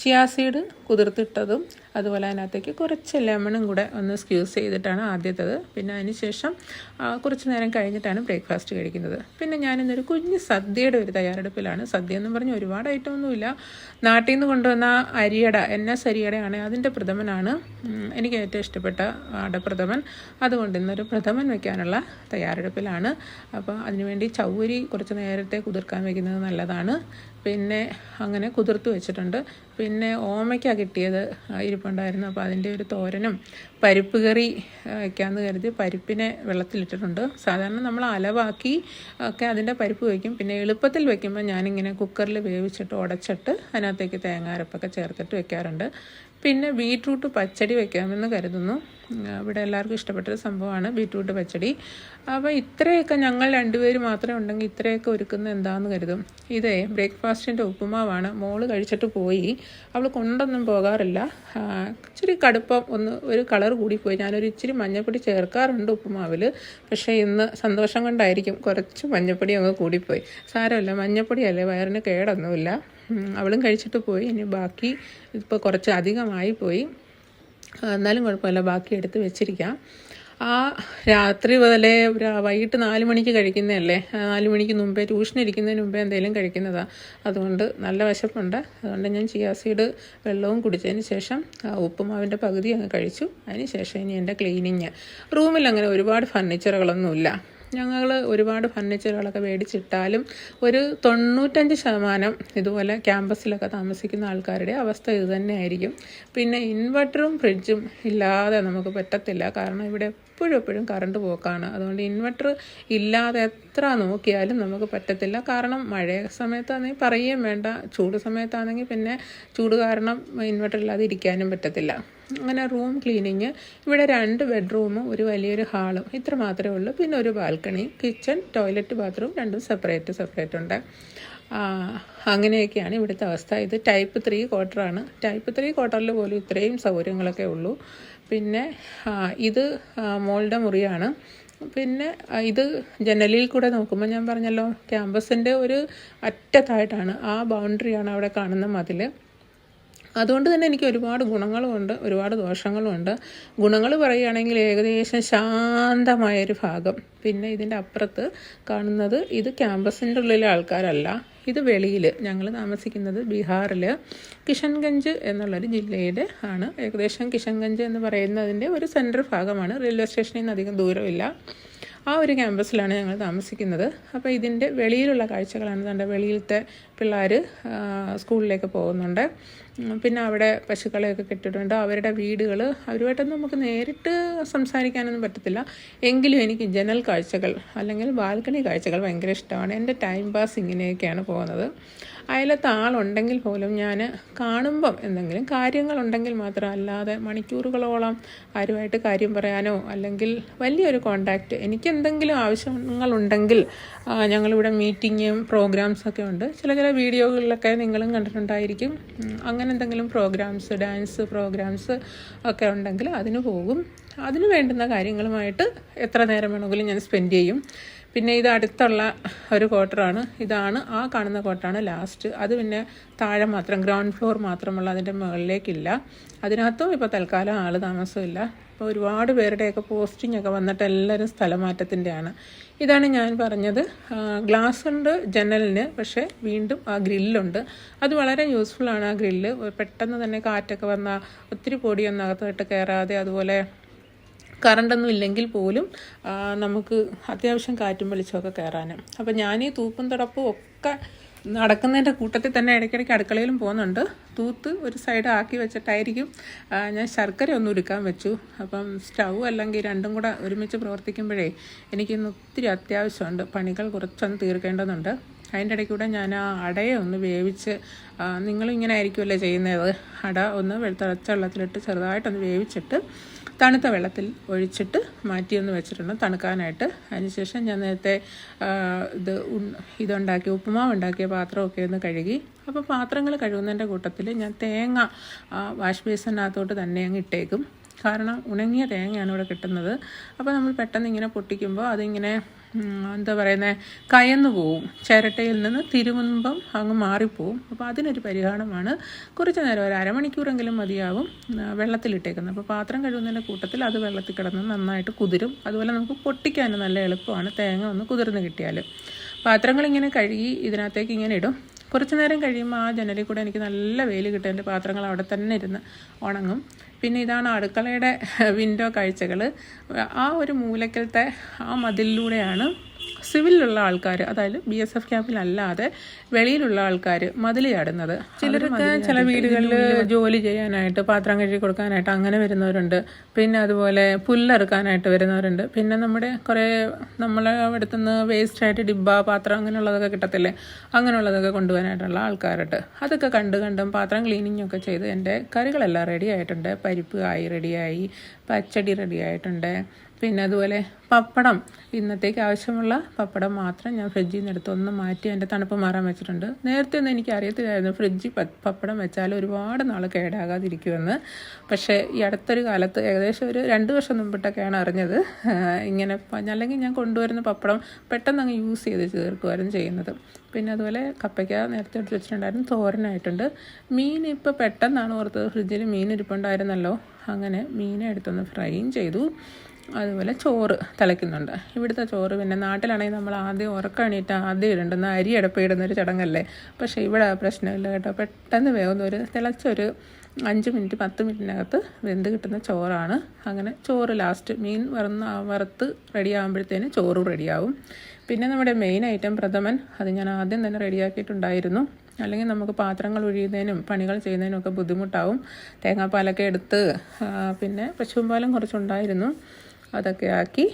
ചിയാ സീഡ് കുതിർത്തിട്ടതും അതുപോലെ അതിനകത്തേക്ക് കുറച്ച് ലെമണും കൂടെ ഒന്ന് സ്ക്യൂസ് ചെയ്തിട്ടാണ് ആദ്യത്തത്. പിന്നെ അതിന് ശേഷം കുറച്ച് നേരം കഴിഞ്ഞിട്ടാണ് ബ്രേക്ക്ഫാസ്റ്റ് കഴിക്കുന്നത്. പിന്നെ ഞാനിന്നൊരു കുഞ്ഞ് സദ്യയുടെ ഒരു തയ്യാറെടുപ്പിലാണ്. സദ്യ എന്ന് പറഞ്ഞ് ഒരുപാട് ഐറ്റം ഒന്നുമില്ല. നാട്ടിൽ നിന്ന് കൊണ്ടുവന്ന അരിയട എൻ എസ് അരിയടയാണ് അതിന്റെ പ്രഥമനാണ്. എനിക്ക് ഏറ്റവും ഇഷ്ടപ്പെട്ട അടപ്രഥമൻ. അതുകൊണ്ട് ഇന്നൊരു പ്രഥമൻ വെക്കാനുള്ള തയ്യാറെടുപ്പിലാണ്. അപ്പോൾ അതിനുവേണ്ടി ചൗരി കുറച്ച് നേരത്തെ കുതിർക്കാൻ വയ്ക്കുന്നത് നല്ലതാണ്. പിന്നെ അങ്ങനെ കുതിർത്ത് വെച്ചിട്ടുണ്ട്. പിന്നെ ഓമയ്ക്ക കിട്ടിയത് ഇരിപ്പുണ്ടായിരുന്നു. അപ്പോൾ അതിന്റെ ഒരു തോരനും പരിപ്പ് കറി വയ്ക്കാമെന്ന് കരുതി പരിപ്പിനെ വെള്ളത്തിലിട്ടിട്ടുണ്ട്. സാധാരണ നമ്മൾ അലവാക്കി ഒക്കെ അതിന്റെ പരിപ്പ് വയ്ക്കും പിന്നെ എളുപ്പത്തിൽ വയ്ക്കുമ്പോൾ ഞാനിങ്ങനെ കുക്കറിൽ വേവിച്ചിട്ട് ഉടച്ചിട്ട് അതിനകത്തേക്ക് തേങ്ങാരപ്പൊക്കെ ചേർത്തിട്ട് വെക്കാറുണ്ട്. പിന്നെ ബീട്രൂട്ട് പച്ചടി വെക്കാമെന്ന് കരുതുന്നു. ഇവിടെ എല്ലാവർക്കും ഇഷ്ടപ്പെട്ടൊരു സംഭവമാണ് ബീട്രൂട്ട് പച്ചടി. അപ്പോൾ ഇത്രയൊക്കെ ഞങ്ങൾ രണ്ടുപേര് മാത്രമേ ഉണ്ടെങ്കിൽ ഇത്രയൊക്കെ ഒരുക്കുന്നത് എന്താണെന്ന് കരുതും. ഇതേ ബ്രേക്ക്ഫാസ്റ്റിന്റെ ഉപ്പുമാവാണ്. മോൾ കഴിച്ചിട്ട് പോയി. അവൾ കൊണ്ടൊന്നും പോകാറില്ല. ഇച്ചിരി കടുപ്പം ഒന്ന് ഒരു കളർ കൂടി കൂടിപ്പോയി. ഞാനൊരു ഇച്ചിരി മഞ്ഞപ്പൊടി ചേർക്കാറുണ്ട് ഉപ്പുമാവിൽ പക്ഷേ ഇന്ന് സന്തോഷം കൊണ്ടായിരിക്കും കുറച്ച് മഞ്ഞപ്പൊടി അങ്ങ് കൂടിപ്പോയി. സാരമല്ല മഞ്ഞപ്പൊടിയല്ലേ വയറിന് കേടൊന്നുമില്ല. അവളും കഴിച്ചിട്ട് പോയി. ഇനി ബാക്കി ഇപ്പോൾ കുറച്ച് അധികമായി പോയി. എന്നാലും കുഴപ്പമില്ല. ബാക്കി എടുത്ത് വെച്ചിരിക്കാം. ആ രാത്രി മുതലേ വൈകിട്ട് നാല് മണിക്ക് കഴിക്കുന്നതല്ലേ? നാല് മണിക്ക് മുമ്പേ ട്യൂഷൻ ഇരിക്കുന്നതിന് മുമ്പേ എന്തെങ്കിലും കഴിക്കുന്നതാണ് അതുകൊണ്ട് നല്ല വിശപ്പുണ്ട്. അതുകൊണ്ട് ഞാൻ ചിയാസീഡ് വെള്ളവും കുടിച്ചതിന് ശേഷം ഉപ്പുമാവിന്റെ പകുതി അങ്ങ് കഴിച്ചു. അതിന് ശേഷം ഇനി എന്റെ ക്ലീനിങ് റൂമിൽ അങ്ങനെ ഒരുപാട് ഫർണിച്ചറുകളൊന്നുമില്ല ഞങ്ങൾ ഒരുപാട് ഫർണിച്ചറുകളൊക്കെ മേടിച്ചിട്ടാലും ഒരു തൊണ്ണൂറ്റഞ്ച് ശതമാനം ഇതുപോലെ ക്യാമ്പസിലൊക്കെ താമസിക്കുന്ന ആൾക്കാരുടെ അവസ്ഥ ഇത് തന്നെയായിരിക്കും. പിന്നെ ഇൻവെർട്ടറും ഫ്രിഡ്ജും ഇല്ലാതെ നമുക്ക് പറ്റത്തില്ല. കാരണം ഇവിടെ എപ്പോഴും എപ്പോഴും കറണ്ട് പോക്കാണ്. അതുകൊണ്ട് ഇൻവെർട്ടർ ഇല്ലാതെ എത്ര നോക്കിയാലും നമുക്ക് പറ്റത്തില്ല. കാരണം മഴ സമയത്താണെങ്കിൽ പറയുകയും വേണ്ട. ചൂട് സമയത്താണെങ്കിൽ പിന്നെ ചൂട് കാരണം ഇൻവെർട്ടർ ഇല്ലാതെ ഇരിക്കാനും പറ്റത്തില്ല. അങ്ങനെ റൂം ക്ലീനിങ്. ഇവിടെ രണ്ട് ബെഡ്റൂമും ഒരു വലിയൊരു ഹാളും. ഇത്ര മാത്രമേ ഉള്ളൂ. പിന്നെ ഒരു ബാൽക്കണി കിച്ചൺ ടോയ്ലറ്റ് ബാത്റൂം രണ്ടും സെപ്പറേറ്റ് സെപ്പറേറ്റ് ഉണ്ട്. അങ്ങനെയൊക്കെയാണ് ഇവിടുത്തെ അവസ്ഥ. ഇത് ടൈപ്പ് ത്രീ ക്വാർട്ടറാണ് ടൈപ്പ് ത്രീ ക്വാർട്ടറിൽ പോലും ഇത്രയും സൗകര്യങ്ങളൊക്കെ ഉള്ളൂ. പിന്നെ ഇത് മോളുടെ മുറിയാണ്. പിന്നെ ഇത് ജനലിൽ കൂടെ നോക്കുമ്പോൾ ഞാൻ പറഞ്ഞല്ലോ ക്യാമ്പസിന്റെ ഒരു അറ്റത്തായിട്ടാണ്. ആ ബൗണ്ടറിയാണ് അവിടെ കാണുന്ന മതിൽ അതുകൊണ്ട് തന്നെ എനിക്ക് ഒരുപാട് ഗുണങ്ങളുമുണ്ട് ഒരുപാട് ദോഷങ്ങളുമുണ്ട് ഗുണങ്ങൾ പറയുകയാണെങ്കിൽ ഏകദേശം ശാന്തമായൊരു ഭാഗം. പിന്നെ ഇതിന്റെ അപ്പുറത്ത് കാണുന്നത് ഇത് ക്യാമ്പസിന്റെ ഉള്ളിലെ ആൾക്കാരല്ല ഇത് വെളിയിൽ ഞങ്ങൾ താമസിക്കുന്നത് ബീഹാറിൽ കിഷൻഗഞ്ച് എന്നുള്ളൊരു ജില്ലയുടെ ആണ്. ഏകദേശം കിഷൻഗഞ്ച് എന്ന് പറയുന്നതിന്റെ ഒരു സെൻട്രൽ ഭാഗമാണ്. റെയിൽവേ സ്റ്റേഷനിൽ നിന്ന് അധികം ദൂരമില്ല. ആ ഒരു ക്യാമ്പസിലാണ് ഞങ്ങൾ താമസിക്കുന്നത്. അപ്പോൾ ഇതിന്റെ വെളിയിലുള്ള കാഴ്ചകളാണ് തന്റെ വെളിയിലത്തെ പിള്ളേർ സ്കൂളിലേക്ക് പോകുന്നുണ്ട്. പിന്നെ അവിടെ പശുക്കളെയൊക്കെ കെട്ടിയിട്ടുണ്ട്. അവരുടെ വീടുകൾ അവരുമായിട്ടൊന്നും നമുക്ക് നേരിട്ട് സംസാരിക്കാനൊന്നും പറ്റത്തില്ല. എങ്കിലും എനിക്ക് ജനൽ കാഴ്ചകൾ അല്ലെങ്കിൽ ബാൽക്കണി കാഴ്ചകൾ ഭയങ്കര ഇഷ്ടമാണ്. എന്റെ ടൈം പാസ് ഇങ്ങനെയൊക്കെയാണ് പോകുന്നത്. അയലത്ത് ആളുണ്ടെങ്കിൽ പോലും ഞാൻ കാണുമ്പം എന്തെങ്കിലും കാര്യങ്ങളുണ്ടെങ്കിൽ മാത്രം അല്ലാതെ മണിക്കൂറുകളോളം ആരുമായിട്ട് കാര്യം പറയാനോ അല്ലെങ്കിൽ വലിയൊരു കോണ്ടാക്റ്റ് എനിക്ക് എന്തെങ്കിലും ആവശ്യങ്ങളുണ്ടെങ്കിൽ ഞങ്ങളിവിടെ മീറ്റിങ്ങും പ്രോഗ്രാംസൊക്കെ ഉണ്ട്. ചില ചില വീഡിയോകളിലൊക്കെ നിങ്ങളും കണ്ടിട്ടുണ്ടായിരിക്കും. ഉം, അങ്ങനെ എന്തെങ്കിലും പ്രോഗ്രാംസ് ഡാൻസ് പ്രോഗ്രാംസ് ഒക്കെ ഉണ്ടെങ്കിൽ അതിന് പോകും. അതിന് വേണ്ടുന്ന കാര്യങ്ങളുമായിട്ട് എത്ര നേരം വേണമെങ്കിലും ഞാൻ സ്പെൻഡ് ചെയ്യും. പിന്നെ ഇത് അടുത്തുള്ള ഒരു ക്വാർട്ടറാണ് ഇതാണ് ആ കാണുന്ന ക്വാർട്ടറാണ് ലാസ്റ്റ് അത് പിന്നെ താഴെ മാത്രം ഗ്രൗണ്ട് ഫ്ലോർ മാത്രമുള്ള അതിന്റെ മുകളിലേക്കില്ല. അതിനകത്തും ഇപ്പോൾ തൽക്കാലം ആൾ താമസമില്ല. ഇപ്പോൾ ഒരുപാട് പേരുടെയൊക്കെ പോസ്റ്റിംഗ് ഒക്കെ വന്നിട്ട് എല്ലാവരും സ്ഥലമാറ്റത്തിന്റെയാണ് ഇതാണ് ഞാൻ പറഞ്ഞത്. ഗ്ലാസ് ഉണ്ട് ജനലിന് പക്ഷേ വീണ്ടും ആ ഗ്രില്ലുണ്ട്. അത് വളരെ യൂസ്ഫുള്ളാണ് ആ ഗ്രില്ല്. പെട്ടെന്ന് തന്നെ കാറ്റൊക്കെ വന്നാൽ ഒത്തിരി പൊടിയൊന്നും അകത്തോട്ട് കയറാതെ അതുപോലെ കറണ്ടൊന്നും ഇല്ലെങ്കിൽ പോലും നമുക്ക് അത്യാവശ്യം കാറ്റും വെളിച്ചമൊക്കെ കയറാനും. അപ്പം ഞാൻ ഈ തൂപ്പും തുടപ്പും ഒക്കെ നടക്കുന്നതിന്റെ കൂട്ടത്തിൽ തന്നെ ഇടയ്ക്കിടയ്ക്ക് അടുക്കളയിലും പോകുന്നുണ്ട്. തൂത്ത് ഒരു സൈഡ് ആക്കി വെച്ചിട്ടായിരിക്കും. ഞാൻ ശർക്കര ഒന്ന് ഉരുക്കാൻ വെച്ചു. അപ്പം സ്റ്റൗ അല്ലെങ്കിൽ രണ്ടും കൂടെ ഒരുമിച്ച് പ്രവർത്തിക്കുമ്പോഴേ എനിക്കിന്ന് ഒത്തിരി അത്യാവശ്യമുണ്ട്. പണികൾ കുറച്ചൊന്ന് തീർക്കേണ്ടതുണ്ട്. അതിന്റെ ഇടയ്ക്ക് കൂടെ ഞാൻ ആ അടയെ ഒന്ന് വേവിച്ച് നിങ്ങളിങ്ങനെ ആയിരിക്കുമല്ലേ ചെയ്യുന്നത്? അട ഒന്ന് തിളച്ച വെള്ളത്തിലിട്ട് ചെറുതായിട്ടൊന്ന് വേവിച്ചിട്ട് തണുത്ത വെള്ളത്തിൽ ഒഴിച്ചിട്ട് മാറ്റിയൊന്ന് വെച്ചിട്ടുണ്ട്. തണുക്കാനായിട്ട്. അതിനുശേഷം ഞാൻ നേരത്തെ ഇത് ഇതുണ്ടാക്കി ഉപ്പുമാവ് ഉണ്ടാക്കിയ പാത്രമൊക്കെ ഒന്ന് കഴുകി. അപ്പോൾ പാത്രങ്ങൾ കഴുകുന്നതിന്റെ കൂട്ടത്തിൽ ഞാൻ തേങ്ങ വാഷ് ബേസിനകത്തോട്ട് തന്നെ അങ്ങ് ഇട്ടേക്കും. കാരണം ഉണങ്ങിയ തേങ്ങയാണ് ഇവിടെ കിട്ടുന്നത്. അപ്പോൾ നമ്മൾ പെട്ടെന്ന് ഇങ്ങനെ പൊട്ടിക്കുമ്പോൾ അതിങ്ങനെ എന്താ പറയുന്നത് കയന്നു പോവും. ചിരട്ടയിൽ നിന്ന് തിരുമുമ്പം അങ്ങ് മാറിപ്പോവും. അപ്പോൾ അതിനൊരു പരിഹാരമാണ് കുറച്ച് നേരം ഒരു അരമണിക്കൂറെങ്കിലും മതിയാവും വെള്ളത്തിലിട്ടേക്കുന്നത്. അപ്പോൾ പാത്രം കഴുകുന്നതിന്റെ കൂട്ടത്തിൽ അത് വെള്ളത്തിൽ കിടന്ന് നന്നായിട്ട് കുതിരും. അതുപോലെ നമുക്ക് പൊട്ടിക്കാനും നല്ല എളുപ്പമാണ് തേങ്ങ ഒന്ന് കുതിർന്ന് കിട്ടിയാൽ പാത്രങ്ങൾ ഇങ്ങനെ കഴുകി ഇതിനകത്തേക്ക് ഇങ്ങനെ ഇടും. കുറച്ച് നേരം കഴിയുമ്പോൾ ആ ജനലിൽ കൂടെ എനിക്ക് നല്ല വെയിൽ കിട്ടും. എന്റെ പാത്രങ്ങൾ അവിടെ തന്നെ ഇരുന്ന് ഉണങ്ങും. പിന്നെ ഇതാണ് അടുക്കളയുടെ വിൻഡോ കാഴ്ചകൾ ആ ഒരു മൂലക്കലത്തെ ആ മതിലിലൂടെയാണ് സിവിലിലുള്ള ആൾക്കാർ അതായത് ബി എസ് എഫ് ക്യാമ്പിലല്ലാതെ വെളിയിലുള്ള ആൾക്കാർ മതിൽ ചാടുന്നത് ചിലർക്ക് ചില വീടുകളിൽ ജോലി ചെയ്യാനായിട്ട് പാത്രം കഴുകി കൊടുക്കാനായിട്ട് അങ്ങനെ വരുന്നവരുണ്ട്. പിന്നെ അതുപോലെ പുല്ലെറുക്കാനായിട്ട് വരുന്നവരുണ്ട്. പിന്നെ നമ്മുടെ കുറേ നമ്മളെ അടുത്തുനിന്ന് വേസ്റ്റായിട്ട് ഡിബ്ബ പാത്രം അങ്ങനെയുള്ളതൊക്കെ കിട്ടത്തില്ലേ? അങ്ങനെയുള്ളതൊക്കെ കൊണ്ടുപോകാനായിട്ടുള്ള ആൾക്കാരുണ്ട്. അതൊക്കെ കണ്ട് കണ്ടും പാത്രം ക്ലീനിങ് ഒക്കെ ചെയ്ത് എന്റെ കറികളെല്ലാം റെഡി ആയിട്ടുണ്ട്. പരിപ്പ് ആയി റെഡിയായി പച്ചടി റെഡി ആയിട്ടുണ്ട്. പിന്നെ അതുപോലെ പപ്പടം. ഇന്നത്തേക്ക് ആവശ്യമുള്ള പപ്പടം മാത്രം ഞാൻ ഫ്രിഡ്ജിൽ നിന്ന് എടുത്ത് ഒന്ന് മാറ്റി എന്റെ തണുപ്പ് മാറാൻ വെച്ചിട്ടുണ്ട്. നേരത്തെ ഒന്നും എനിക്ക് അറിയത്തില്ലായിരുന്നു ഫ്രിഡ്ജിൽ പപ്പടം വെച്ചാൽ ഒരുപാട് നാൾ കേടാകാതിരിക്കുമെന്ന്. പക്ഷേ ഈ അടുത്തൊരു കാലത്ത് ഏകദേശം ഒരു രണ്ട് വർഷം മുമ്പിട്ടൊക്കെയാണ് അറിഞ്ഞത്. ഇങ്ങനെ അല്ലെങ്കിൽ ഞാൻ കൊണ്ടുവരുന്ന പപ്പടം പെട്ടെന്ന് അങ്ങ് യൂസ് ചെയ്ത് ചേർക്കുമായിരുന്നു ചെയ്യുന്നത്. പിന്നെ അതുപോലെ കപ്പയ്ക്ക നേരത്തെ എടുത്ത് വെച്ചിട്ടുണ്ടായിരുന്നു തോരനായിട്ടുണ്ട്. മീൻ ഇപ്പോൾ പെട്ടെന്നാണ് ഓർത്തത്. ഫ്രിഡ്ജിൽ മീൻ ഇരിപ്പുണ്ടായിരുന്നല്ലോ. അങ്ങനെ മീനെ എടുത്തൊന്ന് ഫ്രൈയും ചെയ്തു. അതുപോലെ ചോറ് തിളയ്ക്കുന്നുണ്ട്. ഇവിടുത്തെ ചോറ് പിന്നെ നാട്ടിലാണെങ്കിൽ നമ്മൾ ആദ്യം ഉറക്കണീറ്റ് ആദ്യം ഇടേണ്ടുന്ന അരി അടപ്പിടുന്ന ഒരു ചടങ്ങല്ലേ? പക്ഷേ ഇവിടെ പ്രശ്നമില്ല കേട്ടോ. പെട്ടെന്ന് വേവുന്ന ഒരു തിളച്ചൊരു അഞ്ച് മിനിറ്റ് പത്ത് മിനിറ്റിനകത്ത് വെന്ത് കിട്ടുന്ന ചോറാണ്. അങ്ങനെ ചോറ് ലാസ്റ്റ് മീൻ വറന്ന് വറുത്ത് റെഡിയാകുമ്പോഴത്തേന് ചോറ് റെഡിയാവും പിന്നെ നമ്മുടെ മെയിൻ ഐറ്റം പ്രഥമൻ അത് ഞാൻ ആദ്യം തന്നെ റെഡിയാക്കിയിട്ടുണ്ടായിരുന്നു അല്ലെങ്കിൽ നമുക്ക് പാത്രങ്ങൾ ഒഴിയുന്നതിനും പണികൾ ചെയ്യുന്നതിനും ഒക്കെ ബുദ്ധിമുട്ടാവും. തേങ്ങാപ്പാലൊക്കെ എടുത്ത് പിന്നെ പശുമ്പാലും പാലും കുറച്ചുണ്ടായിരുന്നു. അതൊക്കെ ആക്കി.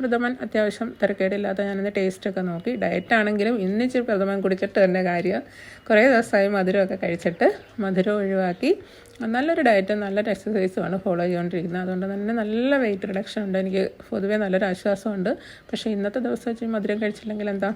പ്രഥമൻ അത്യാവശ്യം തിരക്കേടില്ലാതെ ഞാനൊന്ന് ടേസ്റ്റൊക്കെ നോക്കി. ഡയറ്റാണെങ്കിലും ഇന്നിച്ചിരി പ്രഥമൻ കുടിച്ചിട്ട് തന്നെ കാര്യം. കുറേ ദിവസമായി മധുരമൊക്കെ കഴിച്ചിട്ട് മധുരം ഒഴിവാക്കി. നല്ലൊരു ഡയറ്റും നല്ലൊരു എക്സസൈസുമാണ് ഫോളോ ചെയ്തുകൊണ്ടിരിക്കുന്നത് അതുകൊണ്ട് തന്നെ നല്ല വെയിറ്റ് റിഡക്ഷൻ ഉണ്ട്. എനിക്ക് പൊതുവേ നല്ലൊരു ആശ്വാസമുണ്ട്. പക്ഷേ ഇന്നത്തെ ദിവസം വെച്ച് മധുരം കഴിച്ചില്ലെങ്കിൽ എന്താ?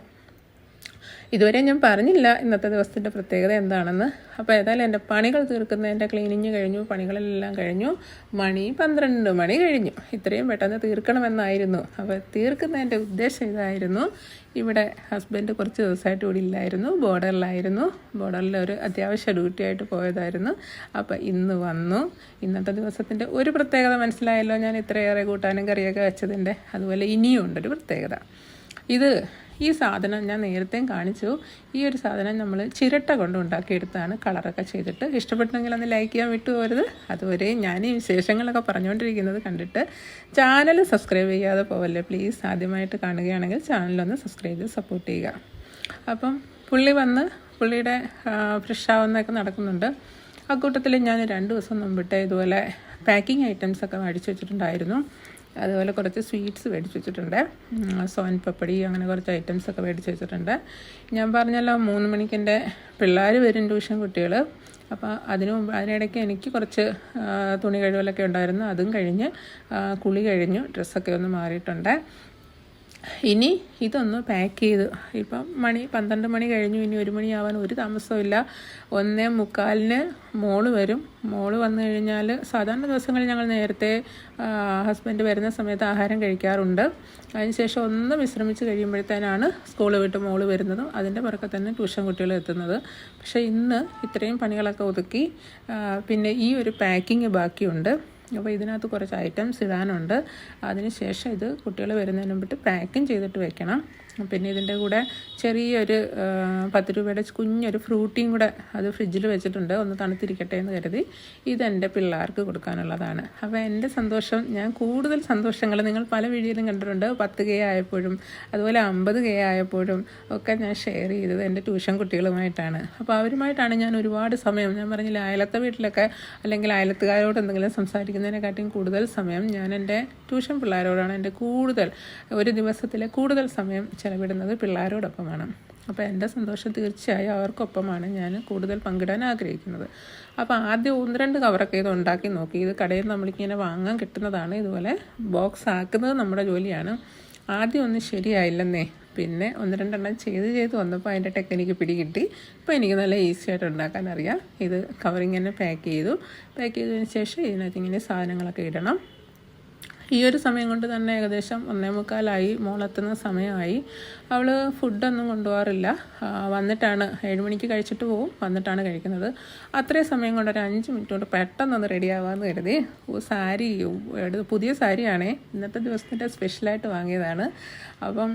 ഇതുവരെ ഞാൻ പറഞ്ഞില്ല ഇന്നത്തെ ദിവസത്തിന്റെ പ്രത്യേകത എന്താണെന്ന്. അപ്പോൾ ഏതായാലും എന്റെ പണികൾ തീർക്കുന്നതിന്റെ ക്ലീനിങ് കഴിഞ്ഞു പണികളെല്ലാം കഴിഞ്ഞു. മണി പന്ത്രണ്ട് മണി കഴിഞ്ഞു. ഇത്രയും പെട്ടെന്ന് തീർക്കണമെന്നായിരുന്നു. അപ്പോൾ തീർക്കുന്നതിന്റെ ഉദ്ദേശം ഇതായിരുന്നു. ഇവിടെ ഹസ്ബൻഡ് കുറച്ച് ദിവസമായിട്ട് ഇവിടെ ഇല്ലായിരുന്നു. ബോർഡറിലായിരുന്നു. ബോർഡറിൽ ഒരു അത്യാവശ്യ ഡ്യൂട്ടി ആയിട്ട് പോയതായിരുന്നു. അപ്പോൾ ഇന്ന് വന്നു. ഇന്നത്തെ ദിവസത്തിന്റെ ഒരു പ്രത്യേകത മനസ്സിലായല്ലോ ഞാൻ ഇത്രയേറെ കൂട്ടാനും കറിയൊക്കെ വെച്ചതിന്റെ അതുപോലെ ഇനിയും ഉണ്ടൊരു പ്രത്യേകത. ഇത് ഈ സാധനം ഞാൻ നേരത്തെയും കാണിച്ചു. ഈ ഒരു സാധനം നമ്മൾ ചിരട്ട കൊണ്ട് ഉണ്ടാക്കിയെടുത്താണ് കളറൊക്കെ ചെയ്തിട്ട്. ഇഷ്ടപ്പെട്ടെങ്കിൽ ഒന്ന് ലൈക്ക് ചെയ്യാൻ വിട്ടുപോകരുത്. അതുവരെ ഞാൻ ഈ വിശേഷങ്ങളൊക്കെ പറഞ്ഞുകൊണ്ടിരിക്കുന്നത് കണ്ടിട്ട് ചാനൽ സബ്സ്ക്രൈബ് ചെയ്യാതെ പോവല്ലേ പ്ലീസ്? ആദ്യമായിട്ട് കാണുകയാണെങ്കിൽ ചാനലൊന്ന് സബ്സ്ക്രൈബ് ചെയ്ത് സപ്പോർട്ട് ചെയ്യുക. അപ്പം പുള്ളി വന്ന് പുള്ളിയുടെ ഫ്രഷ് ആവുന്നതൊക്കെ നടക്കുന്നുണ്ട്. ആ കൂട്ടത്തിൽ ഞാൻ രണ്ട് ദിവസം മുമ്പിട്ട് ഇതുപോലെ പാക്കിംഗ് ഐറ്റംസൊക്കെ മേടിച്ച് വെച്ചിട്ടുണ്ടായിരുന്നു. അതുപോലെ കുറച്ച് സ്വീറ്റ്സ് മേടിച്ച് വെച്ചിട്ടുണ്ട്. സോൻ പപ്പടി അങ്ങനെ കുറച്ച് ഐറ്റംസ് ഒക്കെ മേടിച്ച് വെച്ചിട്ടുണ്ട്. ഞാൻ പറഞ്ഞല്ലോ മൂന്ന് മണിക്ക് എന്റെ പിള്ളേർ വരും ട്യൂഷൻ കുട്ടികൾ അപ്പോൾ അതിനു മുമ്പ് അതിനിടയ്ക്ക് എനിക്ക് കുറച്ച് തുണി കഴിവലൊക്കെ ഉണ്ടായിരുന്നു. അതും കഴിഞ്ഞ് കുളി കഴിഞ്ഞു. ഡ്രസ്സൊക്കെ ഒന്ന് മാറിയിട്ടുണ്ട്. ഇനി ഇതൊന്ന് പാക്ക് ചെയ്ത്. ഇപ്പം മണി പന്ത്രണ്ട് മണി കഴിഞ്ഞു. ഇനി ഒരു മണിയാവാൻ ഒരു താമസമില്ല ഒന്നേ മുക്കാലിന് മോൾ വരും. മോൾ വന്നു കഴിഞ്ഞാൽ സാധാരണ ദിവസങ്ങളിൽ ഞങ്ങൾ നേരത്തെ ഹസ്ബൻഡ് വരുന്ന സമയത്ത് ആഹാരം കഴിക്കാറുണ്ട്. അതിനുശേഷം ഒന്ന് വിശ്രമിച്ച് കഴിയുമ്പോഴത്തേനാണ് സ്കൂൾ വിട്ട് മോൾ വരുന്നതും അതിന്റെ പുറകെ തന്നെ ട്യൂഷൻ കുട്ടികൾ എത്തുന്നത്. പക്ഷേ ഇന്ന് ഇത്രയും പണികളൊക്കെ ഒതുക്കി പിന്നെ ഈ ഒരു പാക്കിങ് ബാക്കിയുണ്ട്. അപ്പോൾ ഇതിനകത്ത് കുറച്ച് ഐറ്റംസ് ഇടാനുണ്ട്. അതിനുശേഷം ഇത് കുട്ടികൾ വരുന്നതിന് മുമ്പിട്ട് പാക്കും ചെയ്തിട്ട് വെക്കണം. പിന്നെ ഇതിന്റെ കൂടെ ചെറിയൊരു പത്ത് രൂപയുടെ കുഞ്ഞൊരു ഫ്രൂട്ടിയും കൂടെ അത് ഫ്രിഡ്ജിൽ വെച്ചിട്ടുണ്ട്. ഒന്ന് തണുത്തിരിക്കട്ടെ എന്ന് കരുതി ഇതെന്റെ പിള്ളേർക്ക് കൊടുക്കാനുള്ളതാണ്. അപ്പോൾ എന്റെ സന്തോഷം ഞാൻ കൂടുതൽ സന്തോഷങ്ങൾ നിങ്ങൾ പല വീഡിയോയിലും കണ്ടിട്ടുണ്ട്. പത്ത് കെ ആയപ്പോഴും അതുപോലെ അമ്പത് കെ ആയപ്പോഴും ഒക്കെ ഞാൻ ഷെയർ ചെയ്തത് എന്റെ ട്യൂഷൻ കുട്ടികളുമായിട്ടാണ്. അപ്പോൾ അവരുമായിട്ടാണ് ഞാൻ ഒരുപാട് സമയം ഞാൻ പറഞ്ഞില്ല അയലത്തെ വീട്ടിലൊക്കെ അല്ലെങ്കിൽ അയലത്തുകാരോട് എന്തെങ്കിലും സംസാരിക്കുന്നതിനെക്കാട്ടിയും കൂടുതൽ സമയം ഞാൻ എന്റെ ട്യൂഷൻ പിള്ളേരോടാണ്. എന്റെ കൂടുതൽ ഒരു ദിവസത്തിലെ കൂടുതൽ സമയം ചെലവിടുന്നത് പിള്ളേരോടൊപ്പമാണ് അപ്പോൾ എന്റെ സന്തോഷം തീർച്ചയായും അവർക്കൊപ്പമാണ് ഞാൻ കൂടുതൽ പങ്കിടാൻ ആഗ്രഹിക്കുന്നത്. അപ്പോൾ ആദ്യം ഒന്ന് രണ്ട് കവറൊക്കെ ഇത് ഉണ്ടാക്കി നോക്കി. ഇത് കടയിൽ നമ്മളിങ്ങനെ വാങ്ങാൻ കിട്ടുന്നതാണ്. ഇതുപോലെ ബോക്സ് ആക്കുന്നത് നമ്മുടെ ജോലിയാണ്. ആദ്യം ഒന്നും ശരിയായില്ലെന്നേ. പിന്നെ ഒന്ന് രണ്ടെണ്ണം ചെയ്ത് ചെയ്ത് വന്നപ്പോൾ അതിന്റെ ടെക്നിക്ക് പിടികിട്ടി. ഇപ്പോൾ എനിക്ക് നല്ല ഈസി ആയിട്ട് ഉണ്ടാക്കാൻ അറിയാം. ഇത് കവറിങ് തന്നെ പാക്ക് ചെയ്തു. പാക്ക് ചെയ്തതിന് ശേഷം ഇതിനകത്ത് ഇങ്ങനെ സാധനങ്ങളൊക്കെ ഇടണം. ഈ ഒരു സമയം കൊണ്ട് തന്നെ ഏകദേശം ഒന്നേ മുക്കാലായി മോളെത്തുന്ന സമയമായി. അവൾ ഫുഡൊന്നും കൊണ്ടുപോകാറില്ല. വന്നിട്ടാണ് ഏഴുമണിക്ക് കഴിച്ചിട്ട് പോവും വന്നിട്ടാണ് കഴിക്കുന്നത്. അത്രയും സമയം കൊണ്ട് ഒരു അഞ്ച് മിനിറ്റ് കൊണ്ട് പെട്ടെന്നൊന്ന് റെഡി ആവാമെന്ന് കരുതി. സാരി പുതിയ സാരിയാണേ. ഇന്നത്തെ ദിവസത്തിന്റെ സ്പെഷ്യലായിട്ട് വാങ്ങിയതാണ്. അപ്പം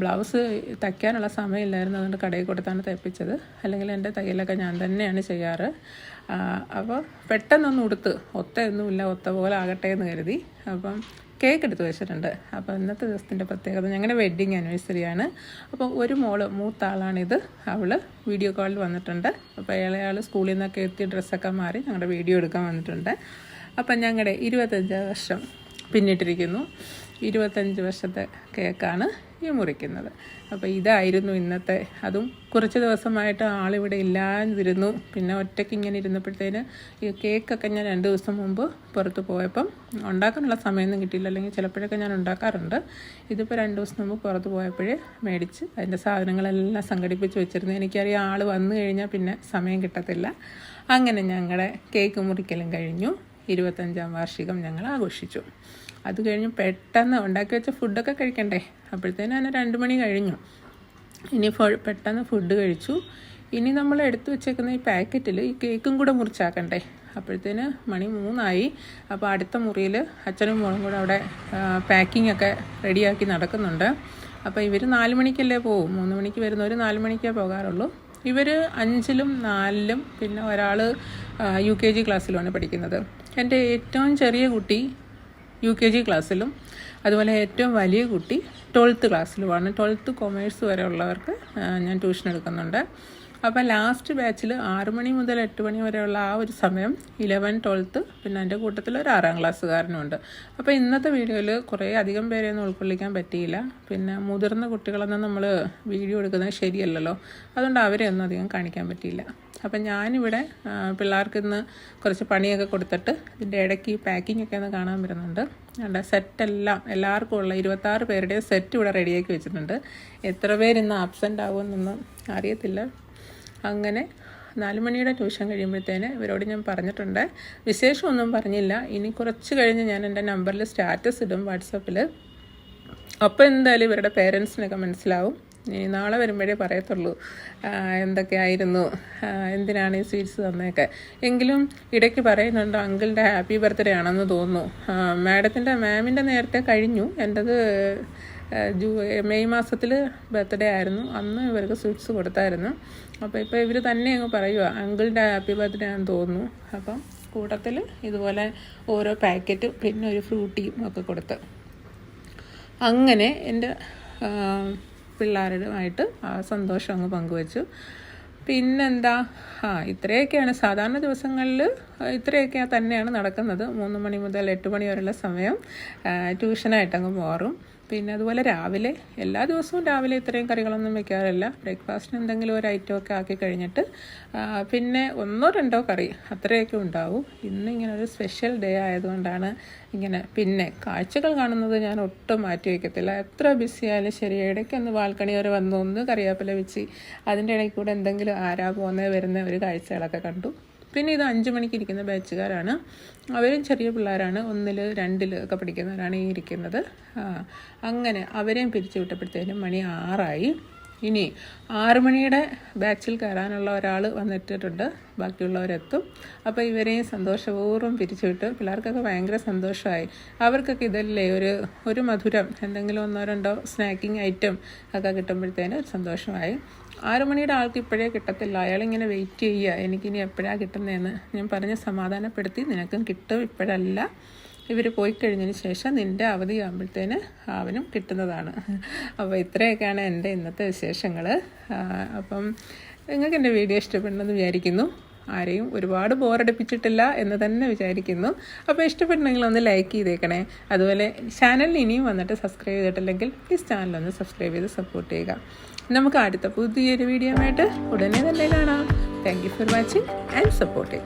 ബ്ലൗസ് തയ്ക്കാനുള്ള സമയമില്ലായിരുന്നു. അതുകൊണ്ട് കടയിൽ കൊടുത്താണ് തയ്പ്പിച്ചത്. അല്ലെങ്കിൽ എന്റെ തയ്യലൊക്കെ ഞാൻ തന്നെയാണ് ചെയ്യാറ്. അപ്പോൾ പെട്ടെന്നൊന്ന് ഉടുത്ത്. ഒത്തയൊന്നുമില്ല ഒത്ത പോലെ ആകട്ടെ എന്ന് കരുതി. അപ്പം കേക്ക് എടുത്ത് വെച്ചിട്ടുണ്ട്. അപ്പോൾ ഇന്നത്തെ ദിവസത്തിന്റെ പ്രത്യേകത ഞങ്ങളുടെ വെഡ്ഡിങ് ആനിവേഴ്സറി ആണ്. അപ്പോൾ ഒരു മോൾ മൂത്ത ആളാണിത് അവൾ വീഡിയോ കോളിൽ വന്നിട്ടുണ്ട്. അപ്പോൾ ഇളയാൾ സ്കൂളിൽ നിന്നൊക്കെ എത്തി ഡ്രസ്സൊക്കെ മാറി ഞങ്ങളുടെ വീഡിയോ എടുക്കാൻ വന്നിട്ടുണ്ട്. അപ്പം ഞങ്ങളുടെ ഇരുപത്തഞ്ചാം വർഷം പിന്നിട്ടിരിക്കുന്നു. ഇരുപത്തഞ്ച് വർഷത്തെ കേക്കാണ് ഈ മുറിക്കുന്നത്. അപ്പോൾ ഇതായിരുന്നു ഇന്നത്തെ അതും കുറച്ച് ദിവസമായിട്ട് ആളിവിടെ ഇല്ലാതിരുന്നു. പിന്നെ ഒറ്റയ്ക്ക് ഇങ്ങനെ ഇരുന്നപ്പോഴത്തേന് ഈ കേക്കൊക്കെ ഞാൻ രണ്ട് ദിവസം മുമ്പ് പുറത്ത് പോയപ്പം ഉണ്ടാക്കാനുള്ള സമയമൊന്നും കിട്ടിയില്ല. അല്ലെങ്കിൽ ചിലപ്പോഴൊക്കെ ഞാൻ ഉണ്ടാക്കാറുണ്ട്. ഇതിപ്പോൾ രണ്ട് ദിവസം മുമ്പ് പുറത്ത് പോയപ്പോഴേ മേടിച്ച് അതിന്റെ സാധനങ്ങളെല്ലാം സംഘടിപ്പിച്ച് വെച്ചിരുന്നു. എനിക്കറിയാം ആൾ വന്നു കഴിഞ്ഞാൽ പിന്നെ സമയം കിട്ടത്തില്ല. അങ്ങനെ ഞങ്ങളുടെ കേക്ക് മുറിക്കലും കഴിഞ്ഞു. ഇരുപത്തഞ്ചാം വാർഷികം ഞങ്ങൾ ആഘോഷിച്ചു. അത് കഴിഞ്ഞ് പെട്ടെന്ന് ഉണ്ടാക്കി വെച്ച ഫുഡൊക്കെ കഴിക്കണ്ടേ? അപ്പോഴത്തേനും തന്നെ രണ്ട് മണി കഴിഞ്ഞു. ഇനി പെട്ടെന്ന് ഫുഡ് കഴിച്ചു. ഇനി നമ്മൾ എടുത്തു വെച്ചേക്കുന്ന ഈ പാക്കറ്റിൽ ഈ കേക്കും കൂടെ മുറിച്ചാക്കണ്ടേ? അപ്പോഴത്തേന് മണി മൂന്നായി. അപ്പോൾ അടുത്ത മുറിയിൽ അച്ഛനും മോളും കൂടെ അവിടെ പാക്കിംഗ് ഒക്കെ റെഡിയാക്കി നടക്കുന്നുണ്ട്. അപ്പോൾ ഇവർ നാല് മണിക്കല്ലേ പോകും മൂന്ന് മണിക്ക് വരുന്നവർ നാല് മണിക്കേ പോകാറുള്ളൂ. ഇവർ അഞ്ചിലും നാലിലും പിന്നെ ഒരാൾ യു കെ ജി ക്ലാസ്സിലുമാണ് പഠിക്കുന്നത്. എന്റെ ഏറ്റവും ചെറിയ കുട്ടി യു കെ ജി ക്ലാസ്സിലും അതുപോലെ ഏറ്റവും വലിയ കുട്ടി ട്വൽത്ത് ക്ലാസ്സിലുമാണ്. ട്വൽത്ത് കൊമേഴ്സ് വരെ ഉള്ളവർക്ക് ഞാൻ ട്യൂഷൻ എടുക്കുന്നുണ്ട്. അപ്പോൾ ലാസ്റ്റ് ബാച്ചിൽ ആറ് മണി മുതൽ എട്ട് മണി വരെയുള്ള ആ ഒരു സമയം ഇലവൻ ട്വൽത്ത് പിന്നെ എന്റെ കൂട്ടത്തിൽ ഒരു ആറാം ക്ലാസ്സുകാരനുണ്ട് അപ്പോൾ ഇന്നത്തെ വീഡിയോയിൽ കുറേ അധികം പേരെയൊന്നും ഉൾക്കൊള്ളിക്കാൻ പറ്റിയില്ല. പിന്നെ മുതിർന്ന കുട്ടികളൊന്നും നമ്മൾ വീഡിയോ എടുക്കുന്നത് ശരിയല്ലല്ലോ. അതുകൊണ്ട് അവരെ ഒന്നും അധികം കാണിക്കാൻ പറ്റിയില്ല. അപ്പം ഞാനിവിടെ പിള്ളേർക്ക് ഇന്ന് കുറച്ച് പണിയൊക്കെ കൊടുത്തിട്ട് ഇതിന്റെ ഇടയ്ക്ക് ഈ പാക്കിംഗ് ഒക്കെ ഒന്ന് കാണാൻ വരുന്നുണ്ട്. അവിടെ സെറ്റെല്ലാം എല്ലാവർക്കും ഉള്ള ഇരുപത്താറ് പേരുടെ സെറ്റ് ഇവിടെ റെഡിയാക്കി വെച്ചിട്ടുണ്ട്. എത്ര പേര് ഇന്ന് ആബ്സെന്റ് ആകുമെന്നൊന്നും അറിയത്തില്ല. അങ്ങനെ നാല് മണിയുടെ ട്യൂഷൻ കഴിയുമ്പോഴത്തേന് ഇവരോട് ഞാൻ പറഞ്ഞിട്ടുണ്ട്. വിശേഷമൊന്നും പറഞ്ഞില്ല. ഇനി കുറച്ച് കഴിഞ്ഞ് ഞാൻ എന്റെ നമ്പറിൽ സ്റ്റാറ്റസ് ഇടും വാട്സപ്പിൽ അപ്പോൾ എന്തായാലും ഇവരുടെ പേരൻസിനൊക്കെ മനസ്സിലാവും. ഇനി നാളെ വരുമ്പോഴേ പറയത്തുള്ളൂ എന്തൊക്കെയായിരുന്നു എന്തിനാണ് ഈ സ്വീറ്റ്സ് തന്നേക്കെ. എങ്കിലും ഇടയ്ക്ക് പറയുന്നുണ്ട് അങ്കിളിന്റെ ഹാപ്പി ബർത്ത്ഡേ ആണെന്ന് തോന്നുന്നു. മാഡത്തിന്റെ മാമിന്റെ നേരത്തെ കഴിഞ്ഞു. എന്റെത് ജൂ മെയ് മാസത്തിൽ ബർത്ത്ഡേ ആയിരുന്നു. അന്ന് ഇവർക്ക് സ്വീറ്റ്സ് കൊടുത്തായിരുന്നു. അപ്പോൾ ഇപ്പോൾ ഇവർ തന്നെ അങ്ങ് പറയുക അങ്കിളിന്റെ ഹാപ്പി ബർത്ത്ഡേ ആണെന്ന് തോന്നുന്നു. അപ്പം കൂട്ടത്തിൽ ഇതുപോലെ ഓരോ പാക്കറ്റും പിന്നെ ഒരു ഫ്രൂട്ടിയും ഒക്കെ കൊടുത്ത്. അങ്ങനെ എന്റെ പിള്ളേരുമായിട്ട് ആ സന്തോഷം അങ്ങ് പങ്കുവച്ചു. പിന്നെന്താ? ആ ഇത്രയൊക്കെയാണ്. സാധാരണ ദിവസങ്ങളിൽ ഇത്രയൊക്കെ തന്നെയാണ് നടക്കുന്നത്. മൂന്ന് മണി മുതൽ എട്ട് മണി വരെയുള്ള സമയം ട്യൂഷനായിട്ടങ്ങ് മാറും പിന്നെ അതുപോലെ രാവിലെ എല്ലാ ദിവസവും രാവിലെ ഇത്രയും കറികളൊന്നും വെക്കാറില്ല. ബ്രേക്ക്ഫാസ്റ്റിന് എന്തെങ്കിലും ഒരു ഐറ്റം ഒക്കെ ആക്കി കഴിഞ്ഞിട്ട് പിന്നെ ഒന്നോ രണ്ടോ കറി അത്രയൊക്കെ ഉണ്ടാവും. ഇന്ന് ഇങ്ങനെ ഒരു സ്പെഷ്യൽ ഡേ ആയതുകൊണ്ടാണ് ഇങ്ങനെ പിന്നെ കാഴ്ചകൾ കാണുന്നത് ഞാൻ ഒട്ടും മാറ്റി വയ്ക്കത്തില്ല എത്ര ബിസി ആയാലും ശരി ഇടയ്ക്കൊന്ന് ബാൽക്കണി വരെ വന്നു ഒന്ന് കറിയാപ്പില വെച്ച് അതിന്റെ ഇടയ്ക്ക് കൂടെ എന്തെങ്കിലും ആരാ പോകുന്നത് വരുന്ന ഒരു കാഴ്ചകളൊക്കെ കണ്ടു. പിന്നെ ഇത് അഞ്ച് മണിക്ക് ഇരിക്കുന്ന ബാച്ചുകാരാണ്. അവരും ചെറിയ പിള്ളേരാണ്. ഒന്നിൽ രണ്ടിൽ ഒക്കെ പഠിക്കുന്നവരാണ് ഈ ഇരിക്കുന്നത്. അങ്ങനെ അവരെയും പിരിച്ചു വിട്ടപ്പോഴത്തേനും മണി ആറായി. ഇനി ആറു മണിയുടെ ബാച്ചിൽ കയറാനുള്ള ഒരാൾ വന്നിട്ടിട്ടുണ്ട്. ബാക്കിയുള്ളവരെത്തും. അപ്പോൾ ഇവരെയും സന്തോഷപൂർവം പിരിച്ചുവിട്ട് പിള്ളേർക്കൊക്കെ ഭയങ്കര സന്തോഷമായി. അവർക്കൊക്കെ ഇതല്ലേ ഒരു ഒരു മധുരം. എന്തെങ്കിലും ഒന്നോ രണ്ടോ സ്നാക്കിംഗ് ഐറ്റം ഒക്കെ കിട്ടുമ്പോഴത്തേന് ഒരു സന്തോഷമായി. ആറ് മണിയുടെ ആൾക്ക് ഇപ്പോഴേ കിട്ടത്തില്ല. അയാളിങ്ങനെ വെയിറ്റ് ചെയ്യുക. എനിക്കിനി എപ്പോഴാണ് കിട്ടുന്നതെന്ന് ഞാൻ പറഞ്ഞ് സമാധാനപ്പെടുത്തി നിനക്കും കിട്ടും. ഇപ്പോഴല്ല. ഇവർ പോയി കഴിഞ്ഞതിന് ശേഷം നിന്റെ അവധി ആകുമ്പോഴത്തേന് അവനും കിട്ടുന്നതാണ്. അപ്പോൾ ഇത്രയൊക്കെയാണ് എന്റെ ഇന്നത്തെ വിശേഷങ്ങൾ അപ്പം നിങ്ങൾക്ക് എന്റെ വീഡിയോ ഇഷ്ടപ്പെടണമെന്ന് വിചാരിക്കുന്നു. ആരെയും ഒരുപാട് ബോറടിപ്പിച്ചിട്ടില്ല എന്ന് തന്നെ വിചാരിക്കുന്നു. അപ്പോൾ ഇഷ്ടപ്പെട്ടുണ്ടെങ്കിൽ ഒന്ന് ലൈക്ക് ചെയ്തേക്കണേ. അതുപോലെ ചാനലിൽ ഇനിയും വന്നിട്ട് സബ്സ്ക്രൈബ് ചെയ്തിട്ടില്ലെങ്കിൽ പ്ലീസ് ചാനലൊന്ന് സബ്സ്ക്രൈബ് ചെയ്ത് സപ്പോർട്ട് ചെയ്യുക. നമുക്ക് അടുത്ത പുതിയൊരു വീഡിയോ ആയിട്ട് ഉടനെ തന്നെ കാണാം. Thank you for watching and supporting